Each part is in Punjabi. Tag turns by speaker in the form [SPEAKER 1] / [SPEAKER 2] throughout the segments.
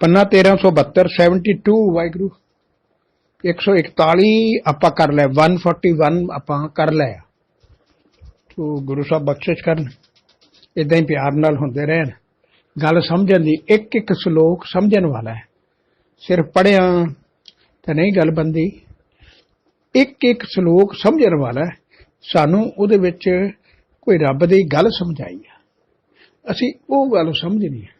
[SPEAKER 1] ਪੰਨਾ 1372 72 ਵਾਹਿਗੁਰੂ। 141 ਆਪਾਂ ਕਰ ਲਿਆ 141 ਆਪਾਂ ਕਰ ਲਿਆ। ਤੋ ਗੁਰੂ ਸਾਹਿਬ ਬਖਸ਼ਿਸ਼ ਕਰਨ ਇਦਾਂ ਹੀ ਪਿਆਰ ਨਾਲ ਹੁੰਦੇ ਰਹਿਣ। ਗੱਲ ਸਮਝਣ ਦੀ ਇੱਕ ਇੱਕ ਸ਼ਲੋਕ ਸਮਝਣ ਵਾਲਾ ਹੈ। ਸਿਰਫ ਪੜਿਆ ਤਾਂ ਨਹੀਂ ਗੱਲ ਬੰਦੀ ਇੱਕ ਇੱਕ ਸ਼ਲੋਕ ਸਮਝਣ ਵਾਲਾ ਹੈ। ਸਾਨੂੰ ਉਹਦੇ ਵਿੱਚ ਕੋਈ ਰੱਬ ਦੀ ਗੱਲ ਸਮਝਾਈ ਹੈ ਅਸੀਂ ਉਹ ਗੱਲ ਸਮਝਣੀ ਹੈ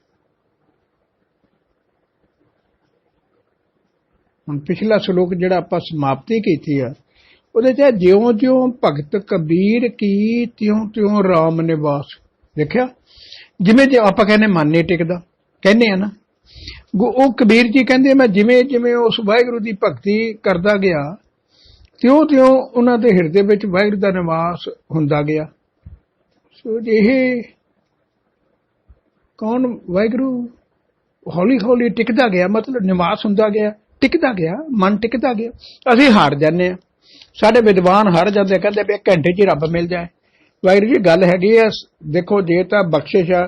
[SPEAKER 1] ਹੁਣ ਪਿਛਲਾ ਸ਼ਲੋਕ ਜਿਹੜਾ ਆਪਾਂ ਸਮਾਪਤੀ ਕੀਤੀ ਆ, ਉਹਦੇ ਚ ਜਿਉਂ ਜਿਉਂ ਭਗਤ ਕਬੀਰ ਕੀ ਤਿਉਂ ਤਿਉਂ RAM ਨਿਵਾਸ। ਦੇਖਿਆ? ਜਿਵੇਂ ਜੇ ਆਪਾਂ ਕਹਿੰਦੇ ਮਨ ਨਹੀਂ ਟਿਕਦਾ, ਕਹਿੰਦੇ ਆ ਨਾ, ਗੋ- ਉਹ ਕਬੀਰ ਜੀ ਕਹਿੰਦੇ, ਮੈਂ ਜਿਵੇਂ ਜਿਵੇਂ ਉਸ ਵਾਹਿਗੁਰੂ ਦੀ ਭਗਤੀ ਕਰਦਾ ਗਿਆ ਤਿਉਂ ਤਿਉਂ ਉਹਨਾਂ ਦੇ ਹਿਰਦੇ ਵਿੱਚ ਵਾਹਿਗੁਰੂ ਦਾ ਨਿਵਾਸ ਹੁੰਦਾ ਗਿਆ। ਸੋ ਇਹ ਕੌਣ? ਵਾਹਿਗੁਰੂ ਹੌਲੀ ਹੌਲੀ ਟਿਕਦਾ ਗਿਆ, ਮਤਲਬ ਨਿਵਾਸ ਹੁੰਦਾ ਗਿਆ। ਟਿਕਦਾ ਗਿਆ, ਮਨ ਟਿਕਦਾ ਗਿਆ। ਅਸੀਂ ਹਾਰ ਜਾਂਦੇ ਆ ਸਾਡੇ ਵਿਦਵਾਨ ਹਾਰ ਜਾਂਦੇ ਕਹਿੰਦੇ ਵੀ ਘੰਟੇ 'ਚ ਰੱਬ ਮਿਲ ਜਾਏ। ਵਾਹਿਗੁਰੂ ਜੀ, ਗੱਲ ਹੈਗੀ ਆ, ਦੇਖੋ, ਜੇ ਤਾਂ ਬਖਸ਼ਿਸ਼ ਆ,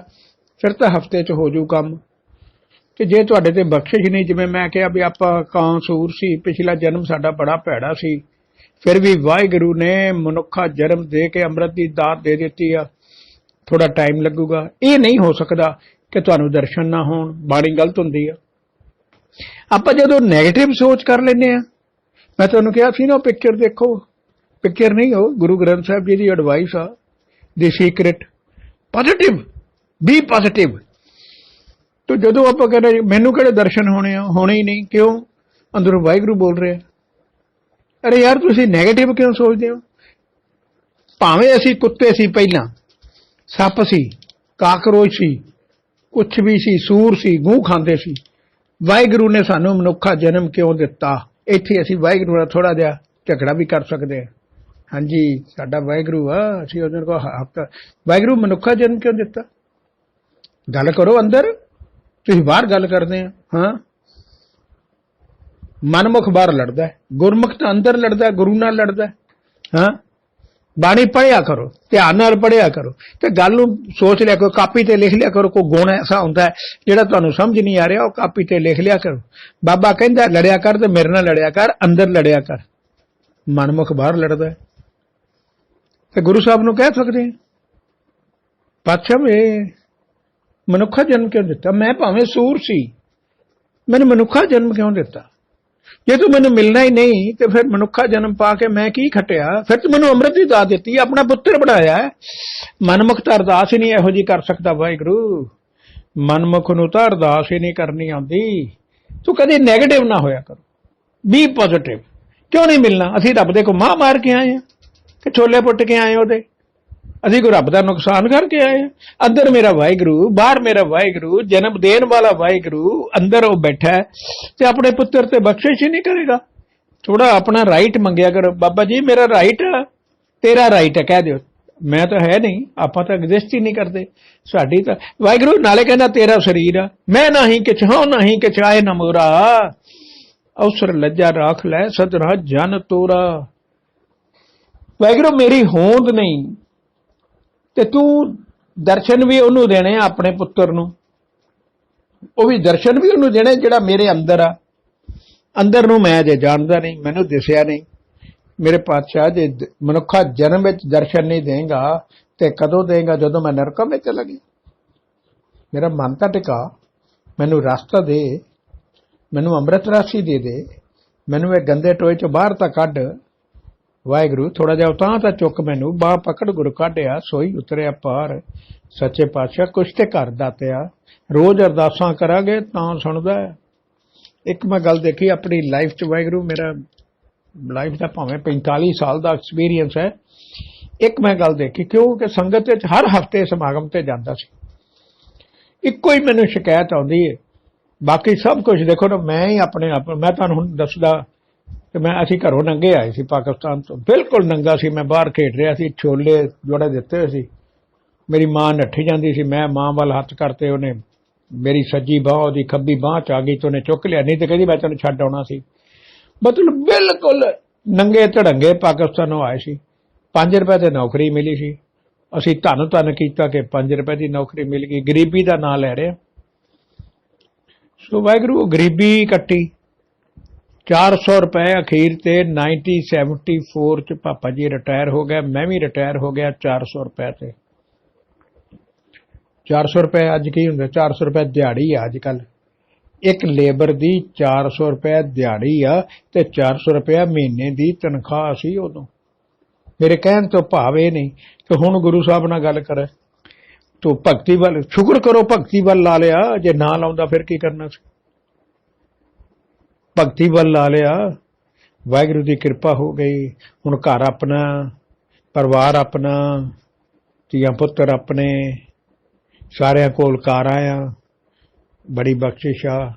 [SPEAKER 1] ਫਿਰ ਤਾਂ ਹਫ਼ਤੇ 'ਚ ਹੋ ਜੂ ਕੰਮ। ਤੇ ਜੇ ਤੁਹਾਡੇ ਤੇ ਬਖਸ਼ਿਸ਼ ਨਹੀਂ, ਜਿਵੇਂ ਮੈਂ ਕਿਹਾ ਵੀ ਆਪਾਂ ਕਾਂ ਸੂਰ ਸੀ, ਪਿਛਲਾ ਜਨਮ ਸਾਡਾ ਬੜਾ ਭੈੜਾ ਸੀ। ਫਿਰ ਵੀ ਵਾਹਿਗੁਰੂ ਨੇ ਮਨੁੱਖਾ ਜਨਮ ਦੇ ਕੇ ਅੰਮ੍ਰਿਤ ਦੀ ਦਾਤ ਦੇ ਦਿੱਤੀ ਆ। ਥੋੜਾ ਟਾਈਮ ਲੱਗੂਗਾ। ਇਹ ਨਹੀਂ ਹੋ ਸਕਦਾ ਕਿ ਤੁਹਾਨੂੰ ਦਰਸ਼ਨ ਨਾ ਹੋਣ। ਬਾਣੀ ਗਲਤ ਹੁੰਦੀ ਆ। ਆਪਾਂ ਜਦੋਂ 네ਗੇਟਿਵ ਸੋਚ ਕਰ ਲੈਨੇ ਆ ਮੈਂ ਤੁਹਾਨੂੰ ਕਿਹਾ ਸੀ ਨਾ ਪਿਕਚਰ ਦੇਖੋ। ਪਿਕਚਰ ਨਹੀਂ ਹੋ ਗੁਰੂ ਗ੍ਰੰਥ ਸਾਹਿਬ ਜੀ ਦੀ ਐਡਵਾਈਸ ਆ ਦੀ ਸੀਕ੍ਰੇਟ ਪੋਜ਼ਿਟਿਵ ਬੀ ਪੋਜ਼ਿਟਿਵ ਤੋ ਜਦੋਂ ਆਪਾਂ ਕਹਿੰਦੇ ਮੈਨੂੰ ਕਿਹੜੇ ਦਰਸ਼ਨ ਹੋਣੇ ਆ, ਹੋਣੇ ਹੀ ਨਹੀਂ, ਕਿਉਂ? ਅੰਦਰੋਂ ਵਾਹਿਗੁਰੂ ਬੋਲ ਰਿਹਾ। ਅਰੇ ਯਾਰ, ਤੁਸੀਂ 네ਗੇਟਿਵ ਕਿਉਂ ਸੋਚਦੇ ਹੋ? ਭਾਵੇਂ ਅਸੀਂ ਕੁੱਤੇ ਸੀ ਪਹਿਲਾਂ, ਸੱਪ ਸੀ, ਕਾਕਰੋਚ ਸੀ, ਕੁਛ ਵੀ ਸੀ, ਸੂਰ ਸੀ ਗੂੰ ਖਾਂਦੇ ਸੀ। ਵਾਹਿਗੁਰੂ ਨੇ ਸਾਨੂੰ ਮਨੁੱਖਾ ਜਨਮ ਕਿਉਂ ਦਿੱਤਾ? ਇੱਥੇ ਅਸੀਂ ਵਾਹਿਗੁਰੂ ਨਾਲ ਥੋੜਾ ਜਿਹਾ ਝਗੜਾ ਵੀ ਕਰ ਸਕਦੇ ਹਾਂ। ਹਾਂਜੀ, ਸਾਡਾ ਵਾਹਿਗੁਰੂ ਆ, ਅਸੀਂ ਉਹਦੇ ਕੋਲ ਹੱਕ ਵਾਹਿਗੁਰੂ ਮਨੁੱਖਾ ਜਨਮ ਕਿਉਂ ਦਿੱਤਾ? ਗੱਲ ਕਰੋ ਅੰਦਰ, ਤੁਸੀਂ ਬਾਹਰ ਗੱਲ ਕਰਦੇ ਆ ਹਾਂ। ਮਨਮੁਖ ਬਾਹਰ ਲੜਦਾ ਗੁਰਮੁਖ ਤਾਂ ਅੰਦਰ ਲੜਦਾ ਗੁਰੂ ਨਾਲ ਲੜਦਾ ਹਾਂ। ਬਾਣੀ ਪੜਿਆ ਕਰੋ, ਧਿਆਨ ਨਾਲ ਪੜਿਆ ਕਰੋ। ਤੇ ਗੱਲ ਨੂੰ ਸੋਚ ਲਿਆ ਕਰੋ, ਕਾਪੀ ਤੇ ਲਿਖ ਲਿਆ ਕਰੋ, ਕੋਈ ਗੁਣ ਐਸਾ ਹੁੰਦਾ ਜਿਹੜਾ ਤੁਹਾਨੂੰ ਸਮਝ ਨਹੀਂ ਆ ਰਿਹਾ, ਉਹ ਕਾਪੀ ਤੇ ਲਿਖ ਲਿਆ ਕਰੋ। ਬਾਬਾ ਕਹਿੰਦਾ, ਲੜਿਆ ਕਰ ਤੇ ਮੇਰੇ ਨਾਲ ਲੜਿਆ ਕਰ, ਅੰਦਰ ਲੜਿਆ ਕਰ। ਮਨਮੁਖ ਬਾਹਰ ਲੜਦਾ ਹੈ। ਤੇ ਗੁਰੂ ਸਾਹਿਬ ਨੂੰ ਕਹਿ ਸਕਦੇ ਹਾਂ, ਪਾਤਸ਼ਾਹ ਵੇ ਮਨੁੱਖਾ ਜਨਮ ਕਿਉਂ ਦਿੱਤਾ? ਮੈਂ ਭਾਵੇਂ ਸੂਰ ਸੀ, ਮੈਨੂੰ ਮਨੁੱਖਾ ਜਨਮ ਕਿਉਂ ਦਿੱਤਾ? ਜੇ ਤੂੰ ਮੈਨੂੰ ਮਿਲਣਾ ਹੀ ਨਹੀਂ, ਤੇ ਫਿਰ ਮਨੁੱਖਾ ਜਨਮ ਪਾ ਕੇ ਮੈਂ ਕੀ ਖਟਿਆ? ਫਿਰ ਤੂੰ ਮੈਨੂੰ ਅੰਮ੍ਰਿਤ ਦੀ ਦਾਤ ਦਿੱਤੀ, ਆਪਣਾ ਪੁੱਤਰ ਬਣਾਇਆ ਹੈ। ਤਾਂ ਅਰਦਾਸ ਹੀ ਨਹੀਂ ਇਹੋ ਜੀ ਕਰ ਸਕਦਾ, ਵਾਹਿਗੁਰੂ। ਮਨਮੁਖ ਨੂੰ ਤਾਂ ਅਰਦਾਸ ਹੀ ਨਹੀਂ ਕਰਨੀ ਆਉਂਦੀ। ਤੂੰ ਕਦੇ 네ਗੇਟਿਵ ਨਾ ਹੋਇਆ ਕਰ। ਬੀ ਪੋਜ਼ਿਟਿਵ ਕਿਉਂ ਨਹੀਂ ਮਿਲਣਾ? ਅਸੀਂ ਰੱਬ ਦੇ ਕੋ ਮਾਂ ਮਾਰ ਕੇ ਆਏ ਆ ਕਿ ਛੋਲੇ ਪੁੱਟ ਕੇ ਆਏ ਉਹਦੇ। ਅਸੀਂ ਕੋਈ ਰੱਬ ਦਾ ਨੁਕਸਾਨ ਕਰਕੇ ਆਏ ਹਾਂ। ਅੰਦਰ ਮੇਰਾ ਵਾਹਿਗੁਰੂ, ਬਾਹਰ ਮੇਰਾ ਵਾਹਿਗੁਰੂ, ਜਨਮ ਦੇਣ ਵਾਲਾ ਵਾਹਿਗੁਰੂ, ਅੰਦਰ ਉਹ ਬੈਠਾ ਤੇ ਆਪਣੇ ਪੁੱਤਰ ਤੇ ਬਖਸ਼ਿਸ਼ ਹੀ ਨਹੀਂ ਕਰੇਗਾ। ਥੋੜਾ ਆਪਣਾ ਰਾਈਟ ਮੰਗਿਆ ਕਰੋ। ਬਾਬਾ ਜੀ, ਮੇਰਾ ਰਾਈਟ ਤੇਰਾ ਰਾਈਟ ਹੈ ਕਹਿ ਦਿਓ। ਮੈਂ ਤਾਂ ਹੈ ਨਹੀਂ, ਆਪਾਂ ਤਾਂ ਐਗਜ਼ਿਸਟ ਹੀ ਨਹੀਂ ਕਰਦੇ। ਸਾਡੀ ਤਾਂ ਵਾਹਿਗੁਰੂ, ਨਾਲੇ ਕਹਿੰਦਾ ਤੇਰਾ ਸਰੀਰ ਆ। ਮੈਂ ਨਹੀਂ ਕਿਛ, ਹਾਂ ਨਹੀਂ ਕਿਛ, ਆਏ ਨਾ ਮੋਰਾ। ਅਵਸਰ ਲੱਜਾ ਰਾਖ ਲੈ ਸਦਰਾ ਜਨ ਤੋਰਾ। ਵਾਹਿਗੁਰੂ, ਮੇਰੀ ਹੋਂਦ ਨਹੀਂ। ਤੇ ਤੂੰ ਦਰਸ਼ਨ ਵੀ ਉਹਨੂੰ ਦੇਣੇ ਆ ਆਪਣੇ ਪੁੱਤਰ ਨੂੰ। ਉਹ ਵੀ ਦਰਸ਼ਨ ਵੀ ਉਹਨੂੰ ਦੇਣੇ ਜਿਹੜਾ ਮੇਰੇ ਅੰਦਰ ਆ। ਅੰਦਰ ਨੂੰ ਮੈਂ ਜੇ ਜਾਣਦਾ ਨਹੀਂ, ਮੈਨੂੰ ਦਿਸਿਆ ਨਹੀਂ। ਮੇਰੇ ਪਾਤਸ਼ਾਹ ਜੇ ਦ- ਮਨੁੱਖਾ ਜਨਮ ਵਿੱਚ ਦਰਸ਼ਨ ਨਹੀਂ ਦੇਗਾ ਤੇ ਕਦੋਂ ਦੇਗਾ? ਜਦੋਂ ਮੈਂ ਨਰਕਾਂ ਵਿੱਚ ਚਲਾ ਗਿਆ ਮੇਰਾ ਮਨ ਤਾਂ ਟਿਕਾ। ਮੈਨੂੰ ਰਸਤਾ ਦੇ, ਮੈਨੂੰ ਅੰਮ੍ਰਿਤ ਰਾਸ਼ੀ ਦੇ ਦੇ। ਮੈਨੂੰ ਇਹ ਗੰਦੇ ਟੋਏ ਚੋਂ ਬਾਹਰ ਤਾਂ ਕੱਢ। ਵਾਹਿਗੁਰੂ ਥੋੜਾ ਜਿਹਾ ਉਤਾਂ ਤਾਂ ਚੁੱਕ ਮੈਨੂੰ। ਬਾਹ ਪਕੜ ਗੁਰੂ ਕਾਢਿਆ, ਸੋਈ ਉਤਰਿਆ ਪਾਰ। ਸੱਚੇ ਪਾਤਸ਼ਾਹ, ਕੁਛ ਤੇ ਘਰ ਦਾਤਿਆ ਰੋਜ਼ ਅਰਦਾਸਾਂ ਕਰਾਂਗੇ, ਤਾਂ ਸੁਣਦਾ ਇੱਕ ਮੈਂ ਗੱਲ ਦੇਖੀ ਆਪਣੀ ਲਾਈਫ 'ਚ, ਵਾਹਿਗੁਰੂ, ਮੇਰਾ ਲਾਈਫ ਦਾ ਭਾਵੇਂ 45 ਸਾਲ ਦਾ ਐਕਸਪੀਰੀਅੰਸ ਹੈ। ਇੱਕ ਮੈਂ ਗੱਲ ਦੇਖੀ, ਕਿਉਂਕਿ ਸੰਗਤ ਵਿੱਚ ਹਰ ਹਫ਼ਤੇ ਸਮਾਗਮ ਤੇ ਜਾਂਦਾ ਸੀ। ਇੱਕੋ ਹੀ ਮੈਨੂੰ ਸ਼ਿਕਾਇਤ ਆਉਂਦੀ ਹੈ ਬਾਕੀ ਸਭ ਕੁਝ ਦੇਖੋ ਨਾ, ਮੈਂ ਹੀ ਆਪਣੇ ਆਪ, ਮੈਂ ਤੁਹਾਨੂੰ ਹੁਣ ਦੱਸਦਾ ਕਿ ਮੈਂ ਅਸੀਂ ਘਰੋਂ ਨੰਗੇ ਆਏ ਸੀ ਪਾਕਿਸਤਾਨ ਤੋਂ। ਬਿਲਕੁਲ ਨੰਗਾ ਸੀ, ਮੈਂ ਬਾਹਰ ਖੇਡ ਰਿਹਾ ਸੀ, ਛੋਲੇ ਜੋੜੇ ਦਿੱਤੇ ਹੋਏ ਸੀ। ਮੇਰੀ ਮਾਂ ਨੱਠੀ ਜਾਂਦੀ ਸੀ, ਮੈਂ ਮਾਂ ਵੱਲ ਹੱਥ ਕਰਤੇ ਉਹਨੇ, ਮੇਰੀ ਸੱਜੀ ਬਾਹ, ਉਹਦੀ ਖੱਬੀ ਬਾਹ ਚ ਆ ਗਈ ਤੇ ਉਹਨੇ ਚੁੱਕ ਲਿਆ, ਨਹੀਂ ਤੇ ਕਹਿੰਦੀ ਮੈਂ ਤੈਨੂੰ ਛੱਡ ਆਉਣਾ ਸੀ। ਮਤਲਬ ਬਿਲਕੁਲ ਨੰਗੇ ਧੜੰਗੇ ਪਾਕਿਸਤਾਨੋਂ ਆਏ ਸੀ। 5 ਰੁਪਏ ਤੇ ਨੌਕਰੀ ਮਿਲੀ ਸੀ। ਅਸੀਂ ਧੰਨ ਧੰਨ ਕੀਤਾ ਕਿ 5 ਰੁਪਏ ਦੀ ਨੌਕਰੀ ਮਿਲ ਗਈ, ਗਰੀਬੀ ਦਾ ਨਾਂ ਲੈ ਰਹੇ। ਸੋ ਵਾਹਿਗੁਰੂ, ਗਰੀਬੀ ਕੱਟੀ 400 ਰੁਪਏ ਅਖੀਰ ਤੇ 1974 ਚ ਪਾਪਾ ਜੀ ਰਿਟਾਇਰ ਹੋ ਗਏ ਮੈਂ ਵੀ ਰਿਟਾਇਰ ਹੋ ਗਿਆ 400 ਰੁਪਏ ਤੇ। 400 ਰੁਪਏ ਅੱਜ ਕੀ ਹੁੰਦਾ? 400 ਰੁਪਏ ਦਿਹਾੜੀ ਆ ਅੱਜ ਕੱਲ ਇੱਕ ਲੇਬਰ ਦੀ 400 ਰੁਪਏ ਦਿਹਾੜੀ ਆ ਤੇ 400 ਰੁਪਏ ਮਹੀਨੇ ਦੀ ਤਨਖਾਹ ਸੀ ਉਦੋਂ। ਮੇਰੇ ਕਹਿਣ ਤੋਂ ਭਾਵ ਇਹ ਨਹੀਂ ਕਿ ਹੁਣ ਗੁਰੂ ਸਾਹਿਬ ਨਾਲ ਗੱਲ ਕਰੇ। ਤੋ ਭਗਤੀ ਵੱਲ ਸ਼ੁਕਰ ਕਰੋ ਭਗਤੀ ਵੱਲ ਲਾ ਲਿਆ। ਜੇ ਨਾ ਲਾਉਂਦਾ ਫਿਰ ਕੀ ਕਰਨਾ ਸੀ? ਭਗਤੀ ਵੱਲ ਲਾ ਲਿਆ। ਵਾਹਿਗੁਰੂ ਦੀ ਕਿਰਪਾ ਹੋ ਗਈ। ਹੁਣ ਘਰ ਆਪਣਾ, ਪਰਿਵਾਰ ਆਪਣਾ, ਧੀਆਂ ਪੁੱਤਰ ਆਪਣੇ, ਸਾਰਿਆਂ ਕੋਲ ਘਰ ਆਇਆ। ਬੜੀ ਬਖਸ਼ਿਸ਼ ਆ।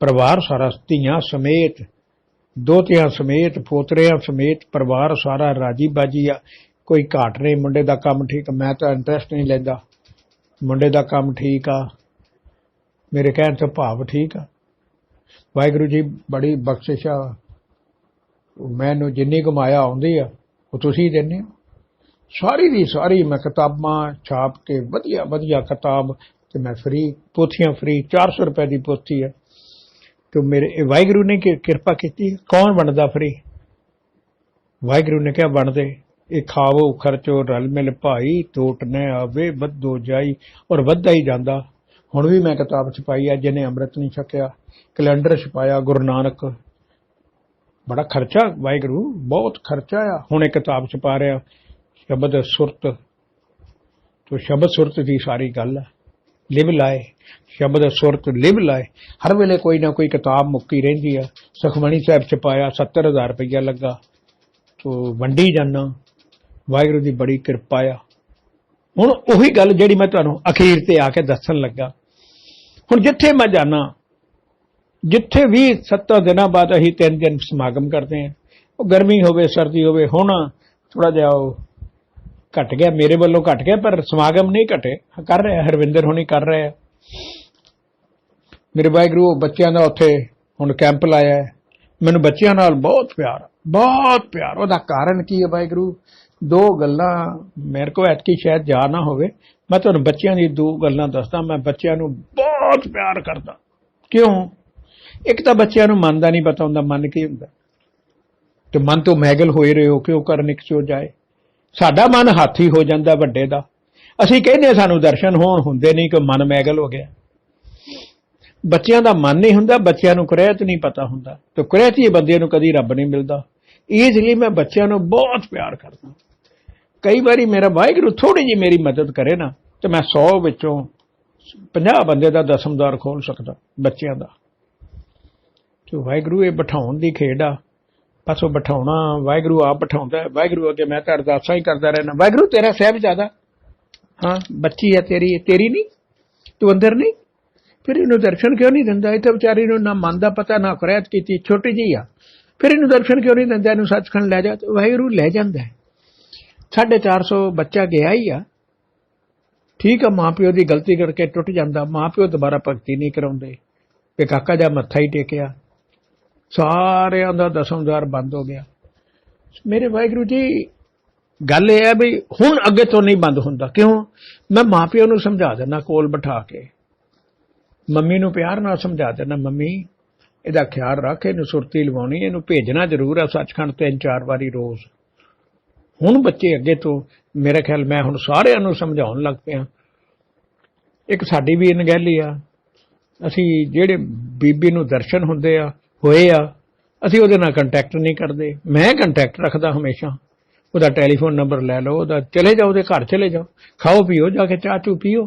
[SPEAKER 1] ਪਰਿਵਾਰ ਸਾਰਾ ਧੀਆਂ ਸਮੇਤ, ਦੋਤਿਆਂ ਸਮੇਤ, ਪੋਤਰਿਆਂ ਸਮੇਤ ਪਰਿਵਾਰ ਸਾਰਾ ਰਾਜੀ ਬਾਜੀ ਆ। ਕੋਈ ਘਾਟ ਨਹੀਂ, ਮੁੰਡੇ ਦਾ ਕੰਮ ਠੀਕ, ਮੈਂ ਤਾਂ ਇੰਟਰਸਟ ਨਹੀਂ ਲੈਂਦਾ। ਮੁੰਡੇ ਦਾ ਕੰਮ ਠੀਕ ਆ। ਮੇਰੇ ਕਹਿਣ ਤੋਂ ਭਾਵ ਠੀਕ ਆ। ਵਾਹਿਗੁਰੂ ਜੀ, ਬੜੀ ਬਖਸ਼ਿਸ਼ ਆ। ਮੈਨੂੰ ਜਿੰਨੀ ਕਮਾਇਆ ਆਉਂਦੀ ਆ, ਉਹ ਤੁਸੀਂ ਦਿੰਦੇ ਹੋ। ਸਾਰੀ ਦੀ ਸਾਰੀ ਮੈਂ ਕਿਤਾਬਾਂ ਛਾਪ ਕੇ, ਵਧੀਆ ਵਧੀਆ ਕਿਤਾਬ ਤੇ ਮੈਂ ਫ੍ਰੀ ਪੋਥੀਆਂ ਫ੍ਰੀ 400 ਰੁਪਏ ਦੀ ਪੋਥੀ ਹੈ ਤੇ ਮੇਰੇ ਵਾਹਿਗੁਰੂ ਨੇ ਕਿ, ਕਿਰਪਾ ਕੀਤੀ ਕੌਣ ਬਣਦਾ ਫ੍ਰੀ ਵਾਹਿਗੁਰੂ ਨੇ ਕਿਹਾ, ਬਣਦੇ। ਇਹ ਖਾਵੋ, ਖਰਚੋ ਰਲ ਮਿਲ ਭਾਈ ਟੋਟ ਨ ਆਵੇ, ਵੱਧੋ ਜਾਈ ਔਰ ਵੱਧਦਾ ਹੀ ਜਾਂਦਾ। ਹੁਣ ਵੀ ਮੈਂ ਕਿਤਾਬ ਛਪਾਈ ਆ, ਜਿਹਨੇ ਅੰਮ੍ਰਿਤ ਨਹੀਂ ਛਕਿਆ, ਕੈਲੰਡਰ ਛਪਾਇਆ ਗੁਰੂ ਨਾਨਕ। ਬੜਾ ਖਰਚਾ, ਵਾਹਿਗੁਰੂ, ਬਹੁਤ ਖਰਚਾ ਆ। ਹੁਣ ਇਹ ਕਿਤਾਬ ਛਪਾ ਰਿਹਾ, ਸ਼ਬਦ ਸੁਰਤ। ਤੋ ਸ਼ਬਦ ਸੁਰਤ ਦੀ ਸਾਰੀ ਗੱਲ ਹੈ ਲਿਵ ਲਾਏ, ਸ਼ਬਦ ਸੁਰਤ ਲਿਵ ਲਾਏ। ਹਰ ਵੇਲੇ ਕੋਈ ਨਾ ਕੋਈ ਕਿਤਾਬ ਮੁੱਕੀ ਰਹਿੰਦੀ ਆ। ਸੁਖਮਣੀ ਸਾਹਿਬ ਛਪਾਇਆ ਪਾਇਆ 70000 ਰੁਪਇਆ ਲੱਗਾ। ਤੋ ਵੰਡੀ ਜਾਣਾ ਵਾਹਿਗੁਰੂ ਦੀ ਬੜੀ ਕਿਰਪਾ ਆ। ਹੁਣ ਉਹੀ ਗੱਲ ਜਿਹੜੀ ਮੈਂ ਤੁਹਾਨੂੰ ਅਖੀਰ ਤੇ ਆ ਕੇ ਦੱਸਣ ਲੱਗਾ। ਹੁਣ ਜਿੱਥੇ ਮੈਂ ਜਾਣਾ ਜਿੱਥੇ ਵੀ 7 ਦਿਨਾਂ ਬਾਅਦ ਅਸੀਂ ਤਿੰਨ ਦਿਨ ਸਮਾਗਮ ਕਰਦੇ ਹਾਂ, ਉਹ ਗਰਮੀ ਹੋਵੇ, ਸਰਦੀ ਹੋਵੇ, ਹੁਣ ਥੋੜਾ ਜਿਹਾ ਉਹ ਘਟ ਗਿਆ, ਮੇਰੇ ਵੱਲੋਂ ਘਟ ਗਿਆ, ਪਰ ਸਮਾਗਮ ਨਹੀਂ ਘਟੇ। ਕਰ ਰਿਹਾ, ਹਰਵਿੰਦਰ ਹੋਣੀ ਕਰ ਰਿਹਾ। ਮੇਰੇ ਵਾਹਿਗੁਰੂ, ਉਹ ਬੱਚਿਆਂ ਦਾ ਉੱਥੇ ਹੁਣ ਕੈਂਪ ਲਾਇਆ ਮੈਨੂੰ ਬੱਚਿਆਂ ਨਾਲ ਬਹੁਤ ਪਿਆਰ ਬਹੁਤ ਪਿਆਰ। ਉਹਦਾ ਕਾਰਨ ਕੀ ਹੈ ਵਾਹਿਗੁਰੂ? ਦੋ ਗੱਲਾਂ, ਮੇਰੇ ਕੋ ਐਤਕੀ ਸ਼ਾਇਦ ਜਾ ਨਾ ਹੋਵੇ। ਮੈਂ ਤੁਹਾਨੂੰ ਬੱਚਿਆਂ ਦੀ ਦੋ ਗੱਲਾਂ ਦੱਸਦਾ, ਮੈਂ ਬੱਚਿਆਂ ਨੂੰ ਬਹੁਤ ਪਿਆਰ ਕਰਦਾ। ਕਿਉਂ? ਇੱਕ ਤਾਂ ਬੱਚਿਆਂ ਨੂੰ ਮਨ ਦਾ ਨਹੀਂ ਪਤਾ ਹੁੰਦਾ, ਮਨ ਕੀ ਹੁੰਦਾ। ਤੇ ਮਨ ਤੋਂ ਮਹਿਗਲ ਹੋਏ ਰਹੇ ਹੋ ਕਿਉਂ ਕਰਨ ਇੱਕ ਚੋ ਜਾਏ। ਸਾਡਾ ਮਨ ਹਾਥੀ ਹੋ ਜਾਂਦਾ ਵੱਡੇ ਦਾ। ਅਸੀਂ ਕਹਿੰਦੇ ਹਾਂ ਸਾਨੂੰ ਦਰਸ਼ਨ ਹੋਣ ਹੁੰਦੇ ਨਹੀਂ, ਕਿ ਮਨ ਮੈਗਲ ਹੋ ਗਿਆ। ਬੱਚਿਆਂ ਦਾ ਮਨ ਨਹੀਂ ਹੁੰਦਾ, ਬੱਚਿਆਂ ਨੂੰ ਕੁਰੈਤ ਨਹੀਂ ਪਤਾ ਹੁੰਦਾ। ਤੇ ਕੁਰੈਤੀ ਬੰਦੇ ਨੂੰ ਕਦੀ ਰੱਬ ਨਹੀਂ ਮਿਲਦਾ। ਇਸ ਲਈ ਮੈਂ ਬੱਚਿਆਂ ਨੂੰ ਬਹੁਤ ਪਿਆਰ ਕਰਦਾ। ਕਈ ਵਾਰੀ ਮੇਰਾ ਵਾਹਿਗੁਰੂ ਥੋੜੀ ਜਿਹੀ ਮੇਰੀ ਮਦਦ ਕਰੇ ਨਾ, ਤੇ ਮੈਂ 100 ਵਿੱਚੋਂ 50 ਬੰਦੇ ਦਾ ਦਸਮਦਾਰ ਖੋਲ ਸਕਦਾ, ਬੱਚਿਆਂ ਦਾ। ਤੇ ਵਾਹਿਗੁਰੂ ਇਹ ਬਿਠਾਉਣ ਦੀ ਖੇਡ ਆ। ਬਸ ਉਹ ਬਿਠਾਉਣਾ, ਵਾਹਿਗੁਰੂ ਆਪ ਬਿਠਾਉਂਦਾ ਵਾਹਿਗੁਰੂ ਅੱਗੇ ਮੈਂ ਤਾਂ ਅਰਦਾਸਾਂ ਹੀ ਕਰਦਾ ਰਹਿਣਾ ਵਾਹਿਗੁਰੂ, ਤੇਰਾ ਸਹਿਬ ਜ਼ਿਆਦਾ। ਹਾਂ, ਬੱਚੀ ਹੈ ਤੇਰੀ ਤੇਰੀ ਨਹੀਂ, ਤੂੰ ਅੰਦਰ ਨਹੀਂ। ਫਿਰ ਇਹਨੂੰ ਦਰਸ਼ਨ ਕਿਉਂ ਨਹੀਂ ਦਿੰਦਾ? ਇਹ ਤਾਂ ਵਿਚਾਰੀ ਨੂੰ ਨਾ ਮਨ ਦਾ ਪਤਾ, ਨਾ ਕੁਰੈਤ ਕੀਤੀ, ਛੋਟੀ ਜਿਹੀ ਆ। ਫਿਰ ਇਹਨੂੰ ਦਰਸ਼ਨ ਕਿਉਂ ਨਹੀਂ ਦਿੰਦਾ? ਇਹਨੂੰ ਸੱਚਖੰਡ ਲੈ ਜਾ ਵਾਹਿਗੁਰੂ ਲੈ ਜਾਂਦਾ 450 ਬੱਚਾ ਗਿਆ ਹੀ ਆ। ਠੀਕ ਆ, ਮਾਪਿਓ ਦੀ ਗਲਤੀ ਕਰਕੇ ਟੁੱਟ ਜਾਂਦਾ। ਮਾਪਿਓ ਦੁਬਾਰਾ ਭਗਤੀ ਨਹੀਂ ਕਰਾਉਂਦੇ। ਤੇ ਕਾਕਾ ਜਾ ਮੱਥਾ ਹੀ ਟੇਕਿਆ। ਸਾਰਿਆਂ ਦਾ ਦਸਮਦਾਰ ਬੰਦ ਹੋ ਗਿਆ। ਮੇਰੇ ਵਾਹਿਗੁਰੂ ਜੀ, ਗੱਲ ਇਹ ਹੈ ਵੀ ਹੁਣ ਅੱਗੇ ਤੋਂ ਨਹੀਂ ਬੰਦ ਹੁੰਦਾ। ਕਿਉਂ? ਮੈਂ ਮਾਪਿਓ ਨੂੰ ਸਮਝਾ ਦਿੰਦਾ ਕੋਲ ਬਿਠਾ ਕੇ। ਮੰਮੀ ਨੂੰ ਪਿਆਰ ਨਾਲ ਸਮਝਾ ਦਿੰਦਾ, ਮੰਮੀ, ਇਹਦਾ ਖਿਆਲ ਰੱਖ, ਇਹਨੂੰ ਸੁਰਤੀ ਲਵਾਉਣੀ, ਇਹਨੂੰ ਭੇਜਣਾ ਜ਼ਰੂਰ ਆ ਸੱਚਖੰਡ ਤਿੰਨ ਚਾਰ ਵਾਰੀ ਰੋਜ਼। ਹੁਣ ਬੱਚੇ ਅੱਗੇ ਤੋਂ, ਮੇਰਾ ਖਿਆਲ ਮੈਂ ਹੁਣ ਸਾਰਿਆਂ ਨੂੰ ਸਮਝਾਉਣ ਲੱਗ ਪਿਆ। ਇੱਕ ਸਾਡੀ ਵੀ ਅਣਗਹਿਲੀ ਆ। ਅਸੀਂ ਜਿਹੜੇ ਬੀਬੀ ਨੂੰ ਦਰਸ਼ਨ ਹੁੰਦੇ ਆ, ਹੋਏ ਆ, ਅਸੀਂ ਉਹਦੇ ਨਾਲ ਕੰਟੈਕਟ ਨਹੀਂ ਕਰਦੇ। ਮੈਂ ਕੰਟੈਕਟ ਰੱਖਦਾ ਹਮੇਸ਼ਾ। ਉਹਦਾ ਟੈਲੀਫੋਨ ਨੰਬਰ ਲੈ ਲਓ, ਉਹਦਾ ਚਲੇ ਜਾਓ, ਉਹਦੇ ਘਰ ਚਲੇ ਜਾਓ। ਖਾਓ, ਪੀਓ, ਜਾ ਕੇ ਚਾਹ ਚੂ ਪੀਓ।